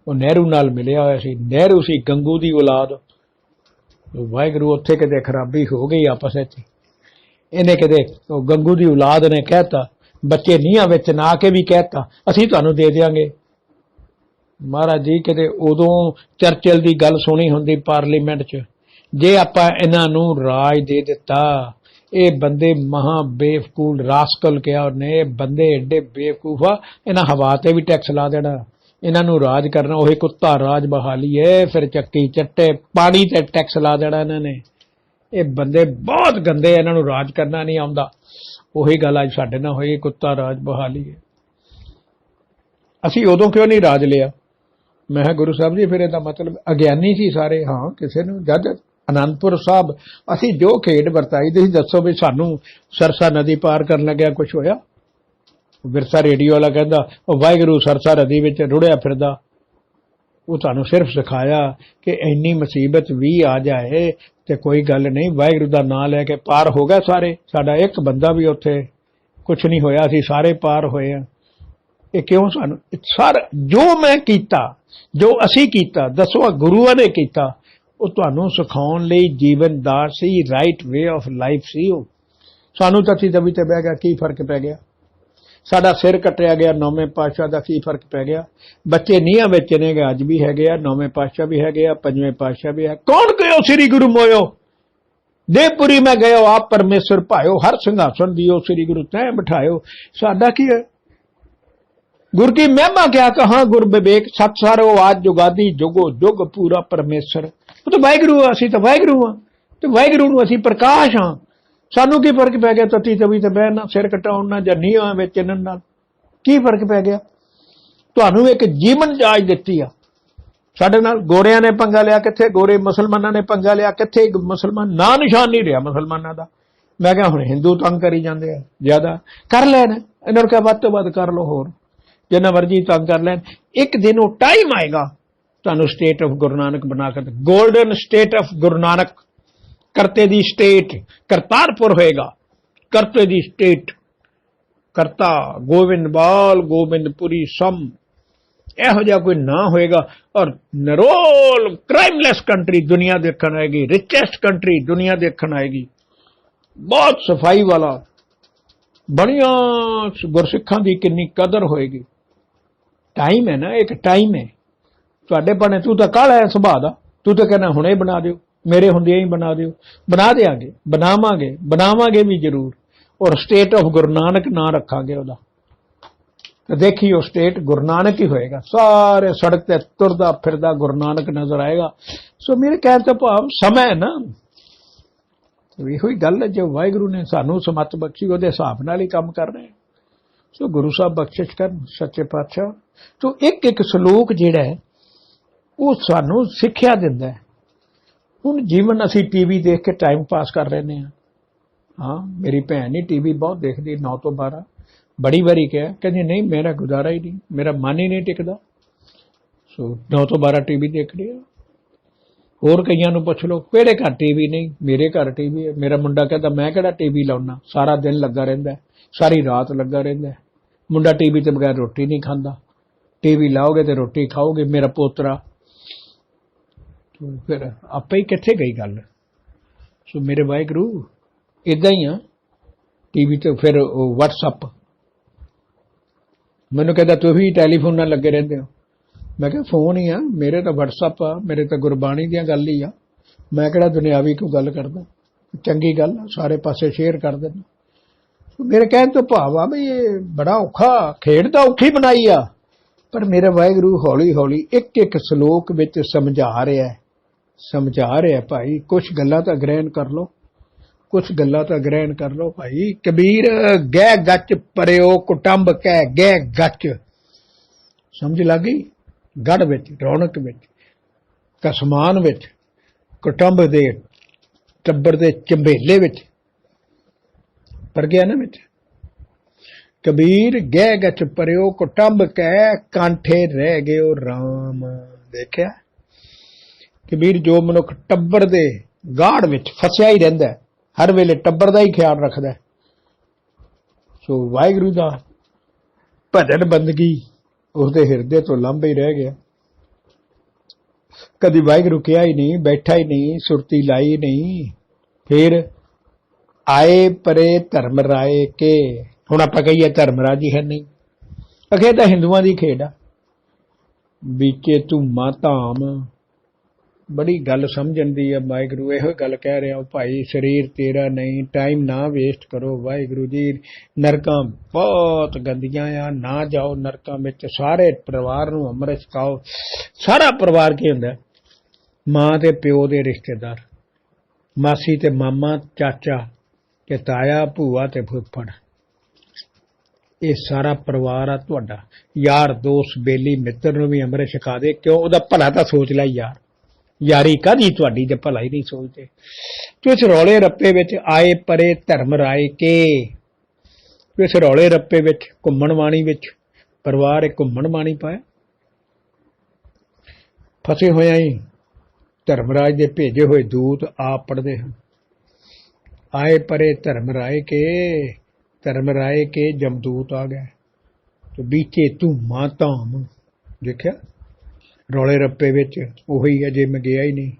[SPEAKER 1] ਉਹ ਨਹਿਰੂ ਨਾਲ ਮਿਲਿਆ ਹੋਇਆ ਸੀ। ਨਹਿਰੂ ਸੀ ਗੰਗੂ ਦੀ ਔਲਾਦ। ਵਾਹਿਗੁਰੂ ਉੱਥੇ ਕਿਤੇ ਖਰਾਬੀ ਹੋ ਗਈ ਆਪਸ ਵਿੱਚ। ਇਹਨੇ ਕਿਤੇ ਉਹ ਗੰਗੂ ਦੀ ਔਲਾਦ ਨੇ ਕਹਿਤਾ, ਬੱਚੇ ਨੀਹਾਂ ਵਿੱਚ ਨਾ ਕੇ ਵੀ ਕਹਿਤਾ, ਅਸੀਂ ਤੁਹਾਨੂੰ ਦੇ ਦੇਵਾਂਗੇ ਮਹਾਰਾਜ ਜੀ, ਕਿਤੇ ਉਦੋਂ ਚਰਚਿਲ ਦੀ ਗੱਲ ਸੁਣੀ ਹੁੰਦੀ ਪਾਰਲੀਮੈਂਟ 'ਚ। ਜੇ ਆਪਾਂ ਇਹਨਾਂ ਨੂੰ ਰਾਜ ਦੇ ਦਿੱਤਾ ਇਹ ਬੰਦੇ ਮਹਾ ਬੇਵਕੂਲ ਰਾਸਕਲ ਕਿਹਾ ਉਹਨੇ, ਇਹ ਬੰਦੇ ਐਡੇ ਬੇਵਕੂਫ ਆ, ਇਹਨਾਂ ਹਵਾ ਤੇ ਵੀ ਟੈਕਸ ਲਾ ਦੇਣਾ। ਇਹਨਾਂ ਨੂੰ ਰਾਜ ਕਰਨਾ, ਉਹੀ ਕੁੱਤਾ ਰਾਜ ਬਹਾਲੀ ਹੈ ਫਿਰ ਚੱਕੀ ਚੱਟੇ, ਪਾਣੀ ਤੇ ਟੈਕਸ ਲਾ ਦੇਣਾ ਇਹਨਾਂ ਨੇ। ਇਹ ਬੰਦੇ ਬਹੁਤ ਗੰਦੇ ਇਹਨਾਂ ਨੂੰ ਰਾਜ ਕਰਨਾ ਨਹੀਂ ਆਉਂਦਾ। ਉਹੀ ਗੱਲ ਅੱਜ ਸਾਡੇ ਨਾਲ ਹੋਈ, ਕੁੱਤਾ ਰਾਜ ਬਹਾਲੀ ਹੈ ਅਸੀਂ ਉਦੋਂ ਕਿਉਂ ਨਹੀਂ ਰਾਜ ਲਿਆ? ਮੈਂ ਕਿਹਾ ਗੁਰੂ ਸਾਹਿਬ ਜੀ, ਫਿਰ ਇਹਦਾ ਮਤਲਬ ਅਗਿਆਨੀ ਸੀ ਸਾਰੇ। ਹਾਂ, ਕਿਸੇ ਨੂੰ ਜਦ ਅਨੰਦਪੁਰ ਸਾਹਿਬ, ਅਸੀਂ ਜੋ ਖੇਡ ਵਰਤਾਈ, ਤੁਸੀਂ ਦੱਸੋ ਵੀ ਸਾਨੂੰ ਸਰਸਾ ਨਦੀ ਪਾਰ ਕਰਨ ਲੱਗਿਆ ਕੁਝ ਹੋਇਆ? ਵਿਰਸਾ ਰੇਡੀਓ ਵਾਲਾ ਕਹਿੰਦਾ, ਉਹ ਵਾਹਿਗੁਰੂ ਸਰਸਾ ਨਦੀ ਵਿੱਚ ਰੁੜਿਆ ਫਿਰਦਾ। ਉਹ ਤੁਹਾਨੂੰ ਸਿਰਫ ਸਿਖਾਇਆ ਕਿ ਇੰਨੀ ਮੁਸੀਬਤ ਵੀ ਆ ਜਾਏ ਤੇ ਕੋਈ ਗੱਲ ਨਹੀਂ, ਵਾਹਿਗੁਰੂ ਦਾ ਨਾਮ ਲੈ ਕੇ ਪਾਰ ਹੋ ਗਿਆ ਸਾਰੇ। ਸਾਡਾ ਇੱਕ ਬੰਦਾ ਵੀ ਉੱਥੇ ਕੁਝ ਨਹੀਂ ਹੋਇਆ, ਅਸੀਂ ਸਾਰੇ ਪਾਰ ਹੋਏ ਆ ਇਹ ਕਿਉਂ ਸਾਨੂੰ, ਇਹ ਸਰ ਜੋ ਮੈਂ ਕੀਤਾ, ਜੋ ਅਸੀਂ ਕੀਤਾ, ਦੱਸੋ ਗੁਰੂਆਂ ਨੇ ਕੀਤਾ ਉਹ ਤੁਹਾਨੂੰ ਸਿਖਾਉਣ ਲਈ ਜੀਵਨ ਦਾ ਸੀ ਰਾਈਟ ਵੇ ਆਫ ਲਾਈਫ ਸੀ ਉਹ। ਸਾਨੂੰ ਤਾਂ ਅਸੀਂ ਦਬੀ ਤੇ ਬਹਿ ਗਿਆ, ਕੀ ਫ਼ਰਕ ਪੈ ਗਿਆ? ਸਾਡਾ ਸਿਰ ਕੱਟਿਆ ਗਿਆ, ਨੌਵੇਂ ਪਾਤਸ਼ਾਹ ਦਾ ਕੀ ਫ਼ਰਕ ਪੈ ਗਿਆ? ਬੱਚੇ ਨੀਹਾਂ ਵਿੱਚ ਨੇਗੇ ਅੱਜ ਵੀ ਹੈਗੇ ਆ, ਨੌਵੇਂ ਪਾਤਸ਼ਾਹ ਵੀ ਹੈਗੇ ਆ, ਪੰਜਵੇਂ ਪਾਤਸ਼ਾਹ ਵੀ ਹੈ। ਕੌਣ ਕਹਿਓ ਸ੍ਰੀ ਗੁਰੂ ਮੋਇਓ? ਦੇਵਪੁਰੀ ਮੈਂ ਗਇਓ ਆਪ ਪਰਮੇਸ਼ਰ ਭਾਇਓ, ਹਰ ਸਿੰਘਾਸਨ ਦਿਓ, ਸ੍ਰੀ ਗੁਰੂ ਤੈ ਬਿਠਾਇਓ। ਸਾਡਾ ਕੀ ਹੈ? ਗੁਰ ਕੀ ਮਹਿਮਾ ਕਿਆ ਕਹਾ, ਗੁਰ ਵਿਵੇਕ ਸਤ ਸਾਰੋ ਆਜ ਜੁਗਾਦੀ ਜੁਗੋ ਜੁਗ ਪੂਰਾ ਪਰਮੇਸ਼ਰ। ਉਹ ਤਾਂ ਵਾਹਿਗੁਰੂ ਆ, ਅਸੀਂ ਤਾਂ ਵਾਹਿਗੁਰੂ ਆ। ਤੇ ਵਾਹਿਗੁਰੂ ਨੂੰ ਅਸੀਂ ਪ੍ਰਕਾਸ਼ ਹਾਂ ਸਾਨੂੰ ਕੀ ਫ਼ਰਕ ਪੈ ਗਿਆ ਤਤੀ ਤਵੀ ਤੇ ਬਹਿਣਾ ਸਿਰ ਕਟਾਉਣ ਨਾਲ ਜਾਂ ਨੀਹਾਂ ਵਿੱਚ ਇਹਨਾਂ ਨਾਲ? ਕੀ ਫ਼ਰਕ ਪੈ ਗਿਆ? ਤੁਹਾਨੂੰ ਇੱਕ ਜੀਵਨ ਜਾਚ ਦਿੱਤੀ ਆ। ਸਾਡੇ ਨਾਲ ਗੋਰਿਆਂ ਨੇ ਪੰਗਾ ਲਿਆ ਕਿੱਥੇ? ਗੋਰੇ ਮੁਸਲਮਾਨਾਂ ਨੇ ਪੰਗਾ ਲਿਆ ਕਿੱਥੇ? ਮੁਸਲਮਾਨ ਨਾ ਨਿਸ਼ਾਨ ਨਹੀਂ ਰਿਹਾ ਮੁਸਲਮਾਨਾਂ ਦਾ। ਮੈਂ ਕਿਹਾ ਹੁਣ ਹਿੰਦੂ ਤੰਗ ਕਰੀ ਜਾਂਦੇ ਆ ਜ਼ਿਆਦਾ। ਕਰ ਲੈਣ। ਇਹਨਾਂ ਨੂੰ ਕਿਹਾ ਵੱਧ ਤੋਂ ਵੱਧ ਕਰ ਲਓ ਹੋਰ। ਜਿੰਨਾ ਮਰਜ਼ੀ ਤੰਗ ਕਰ ਲੈਣ। ਇੱਕ ਦਿਨ ਉਹ ਟਾਈਮ ਆਏਗਾ। ਤੁਹਾਨੂੰ ਸਟੇਟ ਆਫ ਗੁਰੂ ਨਾਨਕ ਬਣਾ ਕੇ golden state of Guru Nanak ਕਰਤੇ ਦੀ ਸਟੇਟ ਕਰਤਾਰਪੁਰ ਹੋਏਗਾ, ਕਰਤੇ ਦੀ ਸਟੇਟ ਕਰਤਾ ਗੋਬਿੰਦ ਬਾਲ, ਗੋਬਿੰਦਪੁਰੀ ਸਮ, ਇਹੋ ਜਿਹਾ ਕੋਈ ਨਾ ਹੋਏਗਾ, ਔਰ ਨਰੋਲ ਕ੍ਰਾਈਮਲੈਸ ਕੰਟਰੀ ਦੁਨੀਆ ਦੇਖਣ ਆਏਗੀ ਰਿਚੈਸਟ ਕੰਟਰੀ ਦੁਨੀਆ ਦੇਖਣ ਆਏਗੀ, ਬਹੁਤ ਸਫ਼ਾਈ ਵਾਲਾ ਬੜੀਆਂ ਗੁਰਸਿੱਖਾਂ ਦੀ ਕਿੰਨੀ ਕਦਰ ਹੋਏਗੀ। ਟਾਈਮ ਹੈ ਨਾ, ਇੱਕ ਟਾਈਮ ਹੈ। ਤੁਹਾਡੇ ਬਣੇ, ਤੂੰ ਤਾਂ ਕਾਲਾ ਹੈ ਸੁਭਾਅ ਦਾ। ਤੂੰ ਤਾਂ ਕਹਿੰਦਾ, ਹੁਣੇ ਬਣਾ ਦਿਓ, ਮੇਰੇ ਹੁੰਦਿਆਂ ਹੀ ਬਣਾ ਦਿਓ, ਬਣਾ ਦੇਾਂਗੇ ਬਣਾਵਾਂਗੇ ਬਣਾਵਾਂਗੇ ਵੀ ਜ਼ਰੂਰ। ਔਰ ਸਟੇਟ ਆਫ ਗੁਰੂ ਨਾਨਕ ਨਾਂ ਰੱਖਾਂਗੇ ਉਹਦਾ। ਤੇ ਦੇਖੀ ਉਹ ਸਟੇਟ ਗੁਰੂ ਨਾਨਕ ਹੀ ਹੋਏਗਾ। ਸਾਰੇ ਸੜਕ ਤੇ ਤੁਰਦਾ ਫਿਰਦਾ ਗੁਰੂ ਨਾਨਕ ਨਜ਼ਰ ਆਏਗਾ। ਸੋ ਮੇਰੇ ਕਹਿਣ ਤੋਂ ਭਾਵ ਸਮਾਂ ਹੈ ਨਾ। ਤੇ ਇਹੋ ਹੀ ਗੱਲ ਹੈ, ਜੋ ਵਾਹਿਗੁਰੂ ਨੇ ਸਾਨੂੰ ਸਮਤ ਬਖਸ਼ੀ, ਉਹਦੇ ਹਿਸਾਬ ਨਾਲ ਹੀ ਕੰਮ ਕਰ ਰਹੇ ਸੋ ਗੁਰੂ ਸਾਹਿਬ ਬਖਸ਼ਿਸ਼ ਕਰਨ, ਸੱਚੇ ਪਾਤਸ਼ਾਹ। ਸੋ ਇੱਕ ਇੱਕ ਸ਼ਲੋਕ ਜਿਹੜਾ ਹੈ ਉਹ ਸਾਨੂੰ ਸਿੱਖਿਆ ਦਿੰਦਾ ਹੈ। ਹੁਣ ਜੀਵਨ ਅਸੀਂ ਟੀਵੀ ਦੇਖ ਕੇ ਟਾਈਮ ਪਾਸ ਕਰ ਰਹੇ ਹਾਂ। ਹਾਂ, ਮੇਰੀ ਭੈਣ ਨਹੀਂ ਟੀਵੀ ਬਹੁਤ ਦੇਖਦੀ 9 ਤੋਂ 12 ਬੜੀ ਵਾਰੀ ਕਿਹਾ, ਕਹਿੰਦੀ, ਨਹੀਂ, ਮੇਰਾ ਗੁਜ਼ਾਰਾ ਹੀ ਨਹੀਂ, ਮੇਰਾ ਮਨ ਹੀ ਨਹੀਂ ਟਿਕਦਾ। ਸੋ 9 ਤੋਂ 12 ਟੀਵੀ ਦੇਖ ਲਿਆ। ਹੋਰ ਕਈਆਂ ਨੂੰ ਪੁੱਛ ਲਓ, ਕਿਹੜੇ ਘਰ ਟੀਵੀ ਨਹੀਂ? ਮੇਰੇ ਘਰ ਟੀਵੀ ਹੈ। ਮੇਰਾ ਮੁੰਡਾ ਕਹਿੰਦਾ, ਮੈਂ ਕਿਹੜਾ ਟੀਵੀ ਲਾਉਣਾ ਸਾਰਾ ਦਿਨ ਲੱਗਾ ਰਹਿੰਦਾ ਸਾਰੀ ਰਾਤ ਲੱਗਾ ਰਹਿੰਦਾ ਹੈ। ਮੁੰਡਾ ਟੀਵੀ ਤੇ ਬਗੈਰ ਰੋਟੀ ਨਹੀਂ ਖਾਂਦਾ। ਟੀਵੀ ਲਾਓਗੇ ਤੇ ਰੋਟੀ ਖਾਓਗੇ, ਮੇਰਾ ਪੋਤਰਾ ਤੋ ਫਿਰ ਆਪੇ ਹੀ ਕਿੱਥੇ ਗਈ ਗੱਲ? ਸੋ ਮੇਰੇ ਵਾਹਿਗੁਰੂ ਇਦਾਂ ਹੀ ਆ ਟੀਵੀ ਤੇ ਫਿਰ ਉਹ WhatsApp ਮੈਨੂੰ ਕਹਿੰਦਾ ਤੁਸੀਂ ਟੈਲੀਫੋਨ ਨਾਲ ਲੱਗੇ ਰਹਿੰਦੇ ਹੋ? ਮੈਂ ਕਿਹਾ ਫੋਨ ਹੀ ਆ ਮੇਰੇ ਤਾਂ WhatsApp ਆ ਮੇਰੇ ਤਾਂ ਗੁਰਬਾਣੀ ਦੀਆਂ ਗੱਲ ਹੀ ਆ। ਮੈਂ ਕਿਹੜਾ ਦੁਨਿਆਵੀ ਕੋਈ ਗੱਲ ਕਰਦਾ? ਚੰਗੀ ਗੱਲ ਆ, ਸਾਰੇ ਪਾਸੇ ਸ਼ੇਅਰ ਕਰ ਦੇਣਾ ਮੇਰੇ ਕਹਿਣ ਤੋਂ ਭਾਵ ਆ ਵੀ ਇਹ ਬੜਾ ਔਖਾ ਖੇਡ ਤਾਂ ਔਖੀ ਬਣਾਈ ਆ। ਪਰ ਮੇਰੇ ਵਾਹਿਗੁਰੂ ਹੌਲੀ ਹੌਲੀ ਇੱਕ ਇੱਕ ਸ਼ਲੋਕ ਵਿੱਚ ਸਮਝਾ ਰਿਹਾ ਹੈ। ਸਮਝਾ ਰਿਹਾ, ਭਾਈ ਕੁਝ ਗੱਲਾਂ ਤਾਂ ਗ੍ਰਹਿਣ ਕਰ ਲਓ। ਕੁਝ ਗੱਲਾਂ ਤਾਂ ਗ੍ਰਹਿਣ ਕਰ ਲਓ, ਭਾਈ। ਕਬੀਰ, ਗਹਿ ਗੱਚ ਪਰਿਓ, ਕੁਟੰਬ ਕਹਿ ਗਹਿ ਗੱਚ। ਸਮਝ ਲੱਗੀ ਗੜ ਵਿੱਚ, ਰੌਣਕ ਵਿੱਚ, ਕਸਮਾਨ ਵਿੱਚ, ਕੁਟੰਬ ਦੇ ਟੱਬਰ ਦੇ ਚੰਬੇਲੇ ਵਿੱਚ। ਪਰ ਗਿਆ ਨਾ ਵਿੱਚ। ਕਬੀਰ, ਗਹਿ ਗੱਚ ਪਰਿਓ, ਕੁਟੰਬ ਕਹਿ ਕਾਂਠੇ ਰਹਿ ਗਿਓ RAM ਦੇਖਿਆ? ਵੀਰ, ਜੋ ਮਨੁੱਖ ਟੱਬਰ ਦੇ ਗਾੜ ਵਿੱਚ ਫਸਿਆ ਹੀ ਰਹਿੰਦਾ ਹਰ ਵੇਲੇ ਟੱਬਰ ਦਾ ਹੀ ਖਿਆਲ ਰੱਖਦਾ ਸੋ ਵਾਹਿਗੁਰੂ ਦਾ ਭਜਨ ਬੰਦਗੀ ਉਸਦੇ ਹਿਰਦੇ ਤੋਂ ਲੰਬੇ ਹੀ ਰਹਿ ਗਿਆ। ਕਦੀ ਵਾਹਿਗੁਰੂ ਕਿਹਾ ਹੀ ਨਹੀਂ, ਬੈਠਾ ਹੀ ਨਹੀਂ, ਸੁਰਤੀ ਲਾਈ ਨਹੀਂ। ਫਿਰ ਆਏ ਪਰੇ ਧਰਮ ਰਾਏ ਕੇ। ਹੁਣ ਆਪਾਂ ਕਹੀਏ ਧਰਮ ਰਾਜੀ ਹੈ ਨਹੀਂ। ਅਖੇ ਤਾਂ ਹਿੰਦੂਆਂ ਦੀ ਖੇਡ ਆ। ਵਿਚੇ ਤੂੰ ਮਾਤਾਮ ਬੜੀ ਗੱਲ ਸਮਝਣ ਦੀ ਆ, ਵਾਹਿਗੁਰੂ ਇਹੋ ਗੱਲ ਕਹਿ ਰਿਹਾ ਭਾਈ ਸਰੀਰ ਤੇਰਾ ਨਹੀਂ ਟਾਈਮ ਨਾ ਵੇਸਟ ਕਰੋ, ਵਾਹਿਗੁਰੂ ਜੀ, ਨਰਕਾਂ ਬਹੁਤ ਗੰਦੀਆਂ ਆ, ਨਾ ਜਾਓ ਨਰਕਾਂ ਵਿੱਚ, ਸਾਰੇ ਪਰਿਵਾਰ ਨੂੰ ਅੰਮ੍ਰਿਤ ਛਕਾਓ। ਸਾਰਾ ਪਰਿਵਾਰ ਕੀ ਹੁੰਦਾ? ਮਾਂ ਤੇ ਪਿਓ ਦੇ ਰਿਸ਼ਤੇਦਾਰ, ਮਾਸੀ ਤੇ ਮਾਮਾ, ਚਾਚਾ ਤੇ ਤਾਇਆ, ਭੂਆ ਤੇ ਫੁੱਫੜ। ਇਹ ਸਾਰਾ ਪਰਿਵਾਰ ਆ ਤੁਹਾਡਾ। ਯਾਰ, ਦੋਸਤ, ਬੇਲੀ, ਮਿੱਤਰ ਨੂੰ ਵੀ ਅੰਮ੍ਰਿਤ ਛਕਾ ਦੇ, ਕਿਉਂ? ਉਹਦਾ ਭਲਾ ਤਾਂ ਸੋਚ ਲੈ ਯਾਰ। ਯਾਰੀ ਕਾਦੀ ਤੁਹਾਡੀ ਜੇ ਭਲਾ ਹੀ ਨਹੀਂ ਸੋਚਦੇ? ਤੂੰ ਇਸ ਰੌਲੇ ਰੱਪੇ ਵਿੱਚ ਆਏ ਪਰੇ ਧਰਮ ਰਾਏ ਕੇ? ਤੂੰ ਰੌਲੇ ਰੱਪੇ ਵਿੱਚ ਘੁੰਮਣ ਵਾਣੀ ਵਿੱਚ ਪਰਿਵਾਰ ਇੱਕ ਘੁੰਮਣ ਵਾਣੀ ਪਾਇਆ? ਫਸੇ ਹੋਇਆ ਹੀ ਧਰਮਰਾਜ ਦੇ ਭੇਜੇ ਹੋਏ ਦੂਤ ਆਪ ਪੜਦੇ ਹਨ। ਆਏ ਪਰੇ ਧਰਮ ਰਾਏ ਕੇ, ਧਰਮ ਰਾਏ ਕੇ ਜਮਦੂਤ ਆ ਗਏ ਤੇ ਬੀਚੇ ਤੂੰ ਮਾਤਾਮ ਦੇਖਿਆ? ਰੌਲੇ ਰੱਪੇ ਵਿੱਚ ਉਹੀ ਅਜੇ ਮੈਂ ਗਿਆ ਹੀ ਨਹੀਂ।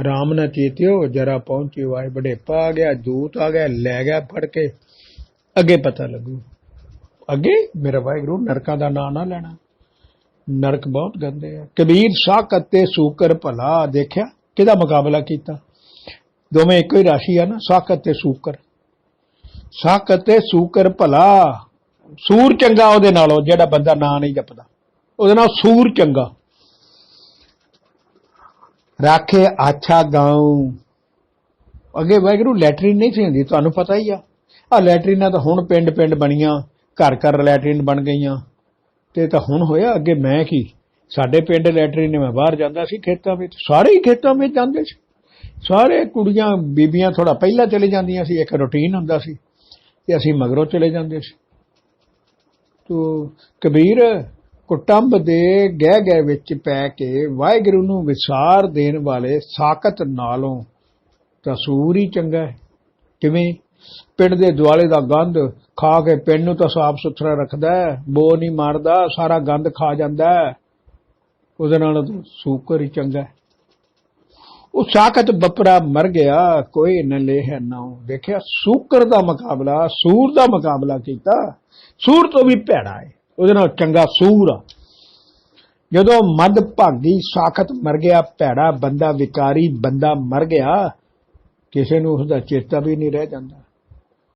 [SPEAKER 1] ਆਰਾਮ ਨਾਲ ਚੇਤਿਓ, ਜਰਾ ਪਹੁੰਚਿਓ, ਆਏ ਬੜੇਪਾ ਆ ਗਿਆ ਦੂਤ ਆ ਗਿਆ, ਲੈ ਗਿਆ ਫੜ ਕੇ। ਅੱਗੇ ਪਤਾ ਲੱਗੂ। ਅੱਗੇ? ਮੇਰਾ ਵਾਹਿਗੁਰੂ, ਨਰਕਾਂ ਦਾ ਨਾਂ ਨਾ ਲੈਣਾ। ਨਰਕ ਬਹੁਤ ਗੰਦੇ ਆ। ਕਬੀਰ ਸਾਕਤ ਤੇ ਸੂਕਰ ਭਲਾ, ਦੇਖਿਆ? ਕਿਹਦਾ ਮੁਕਾਬਲਾ ਕੀਤਾ? ਦੋਵੇਂ ਇੱਕੋ ਹੀ ਰਾਸ਼ੀ ਆ ਨਾ ਸਾਕਤ ਤੇ ਸੂਕਰ। ਸਾਕਤ ਤੇ ਸੂਕਰ ਭਲਾ। ਸੂਰ ਚੰਗਾ ਉਹਦੇ ਨਾਲੋਂ, ਜਿਹੜਾ ਬੰਦਾ ਨਾਂ ਨਹੀਂ ਜਪਦਾ। ਉਹਦੇ ਨਾਲ ਸੂਰ ਚੰਗਾ। ਰਾਖੇ ਆਛਾ ਗਾਉ। ਅੱਗੇ ਵਾਹਿਗੁਰੂ ਲੈਟਰੀਨ ਨਹੀਂ ਸੀ ਹੁੰਦੀ, ਤੁਹਾਨੂੰ ਪਤਾ ਹੀ ਆ। ਆ ਲੈਟਰੀਨਾਂ ਤਾਂ ਹੁਣ ਪਿੰਡ ਪਿੰਡ ਬਣੀਆਂ ਘਰ ਘਰ ਲੈਟਰੀਨ ਬਣ ਗਈਆਂ। ਤੇ ਤਾਂ ਹੁਣ ਹੋਇਆ, ਅੱਗੇ ਮੈਂ ਕੀ? ਸਾਡੇ ਪਿੰਡ ਲੈਟਰੀਨ ਨੇ ਮੈਂ ਬਾਹਰ ਜਾਂਦਾ ਸੀ ਖੇਤਾਂ ਵਿੱਚ, ਸਾਰੇ ਹੀ ਖੇਤਾਂ ਵਿੱਚ ਜਾਂਦੇ ਸੀ। ਸਾਰੇ ਕੁੜੀਆਂ, ਬੀਬੀਆਂ ਥੋੜਾ ਪਹਿਲਾਂ ਚਲੇ ਜਾਂਦੀਆਂ ਸੀ, ਇੱਕ ਰੁਟੀਨ ਹੁੰਦਾ ਸੀ ਤੇ ਅਸੀਂ ਮਗਰੋਂ ਚਲੇ ਜਾਂਦੇ ਸੀ। ਤੋ ਕਬੀਰ ਕੁਟੰਬ ਦੇ ਗਹਿ ਗਹਿ ਵਿੱਚ ਪੈ ਕੇ ਵਾਹਿਗੁਰੂ ਨੂੰ ਵਿਸਾਰ ਦੇਣ ਵਾਲੇ ਸਾਕਤ ਨਾਲੋਂ ਤਾਂ ਸੂਰ ਹੀ ਚੰਗਾ ਹੈ। ਕਿਵੇਂ? ਪਿੰਡ ਦੇ ਦੁਆਲੇ ਦਾ ਗੰਦ ਖਾ ਕੇ ਪਿੰਡ ਨੂੰ ਤਾਂ ਸਾਫ਼ ਸੁਥਰਾ ਰੱਖਦਾ ਹੈ ਬੋ ਨਹੀਂ ਮਾਰਦਾ, ਸਾਰਾ ਗੰਦ ਖਾ ਜਾਂਦਾ ਹੈ। ਉਹਦੇ ਨਾਲ ਸੂਕਰ ਹੀ ਚੰਗਾ ਹੈ। ਉਹ ਸਾਕਤ ਬਪਰਾ ਮਰ ਗਿਆ, ਕੋਈ ਨ ਲੇਹ ਨਾਉ ਦੇਖਿਆ, ਸੂਕਰ ਦਾ ਮੁਕਾਬਲਾ, ਸੂਰ ਦਾ ਮੁਕਾਬਲਾ ਕੀਤਾ, ਸੂਰ ਤੋਂ ਵੀ ਭੈੜਾ ਹੈ। ਉਹਦੇ ਨਾਲ ਚੰਗਾ ਸੂਰ ਆ। ਜਦੋਂ ਮਦ ਭਾਗੀ ਸਾਖਤ ਮਰ ਗਿਆ, ਭੈੜਾ ਬੰਦਾ, ਵਿਕਾਰੀ ਬੰਦਾ ਮਰ ਗਿਆ, ਕਿਸੇ ਨੂੰ ਉਸਦਾ ਚੇਤਾ ਵੀ ਨਹੀਂ ਰਹਿ ਜਾਂਦਾ।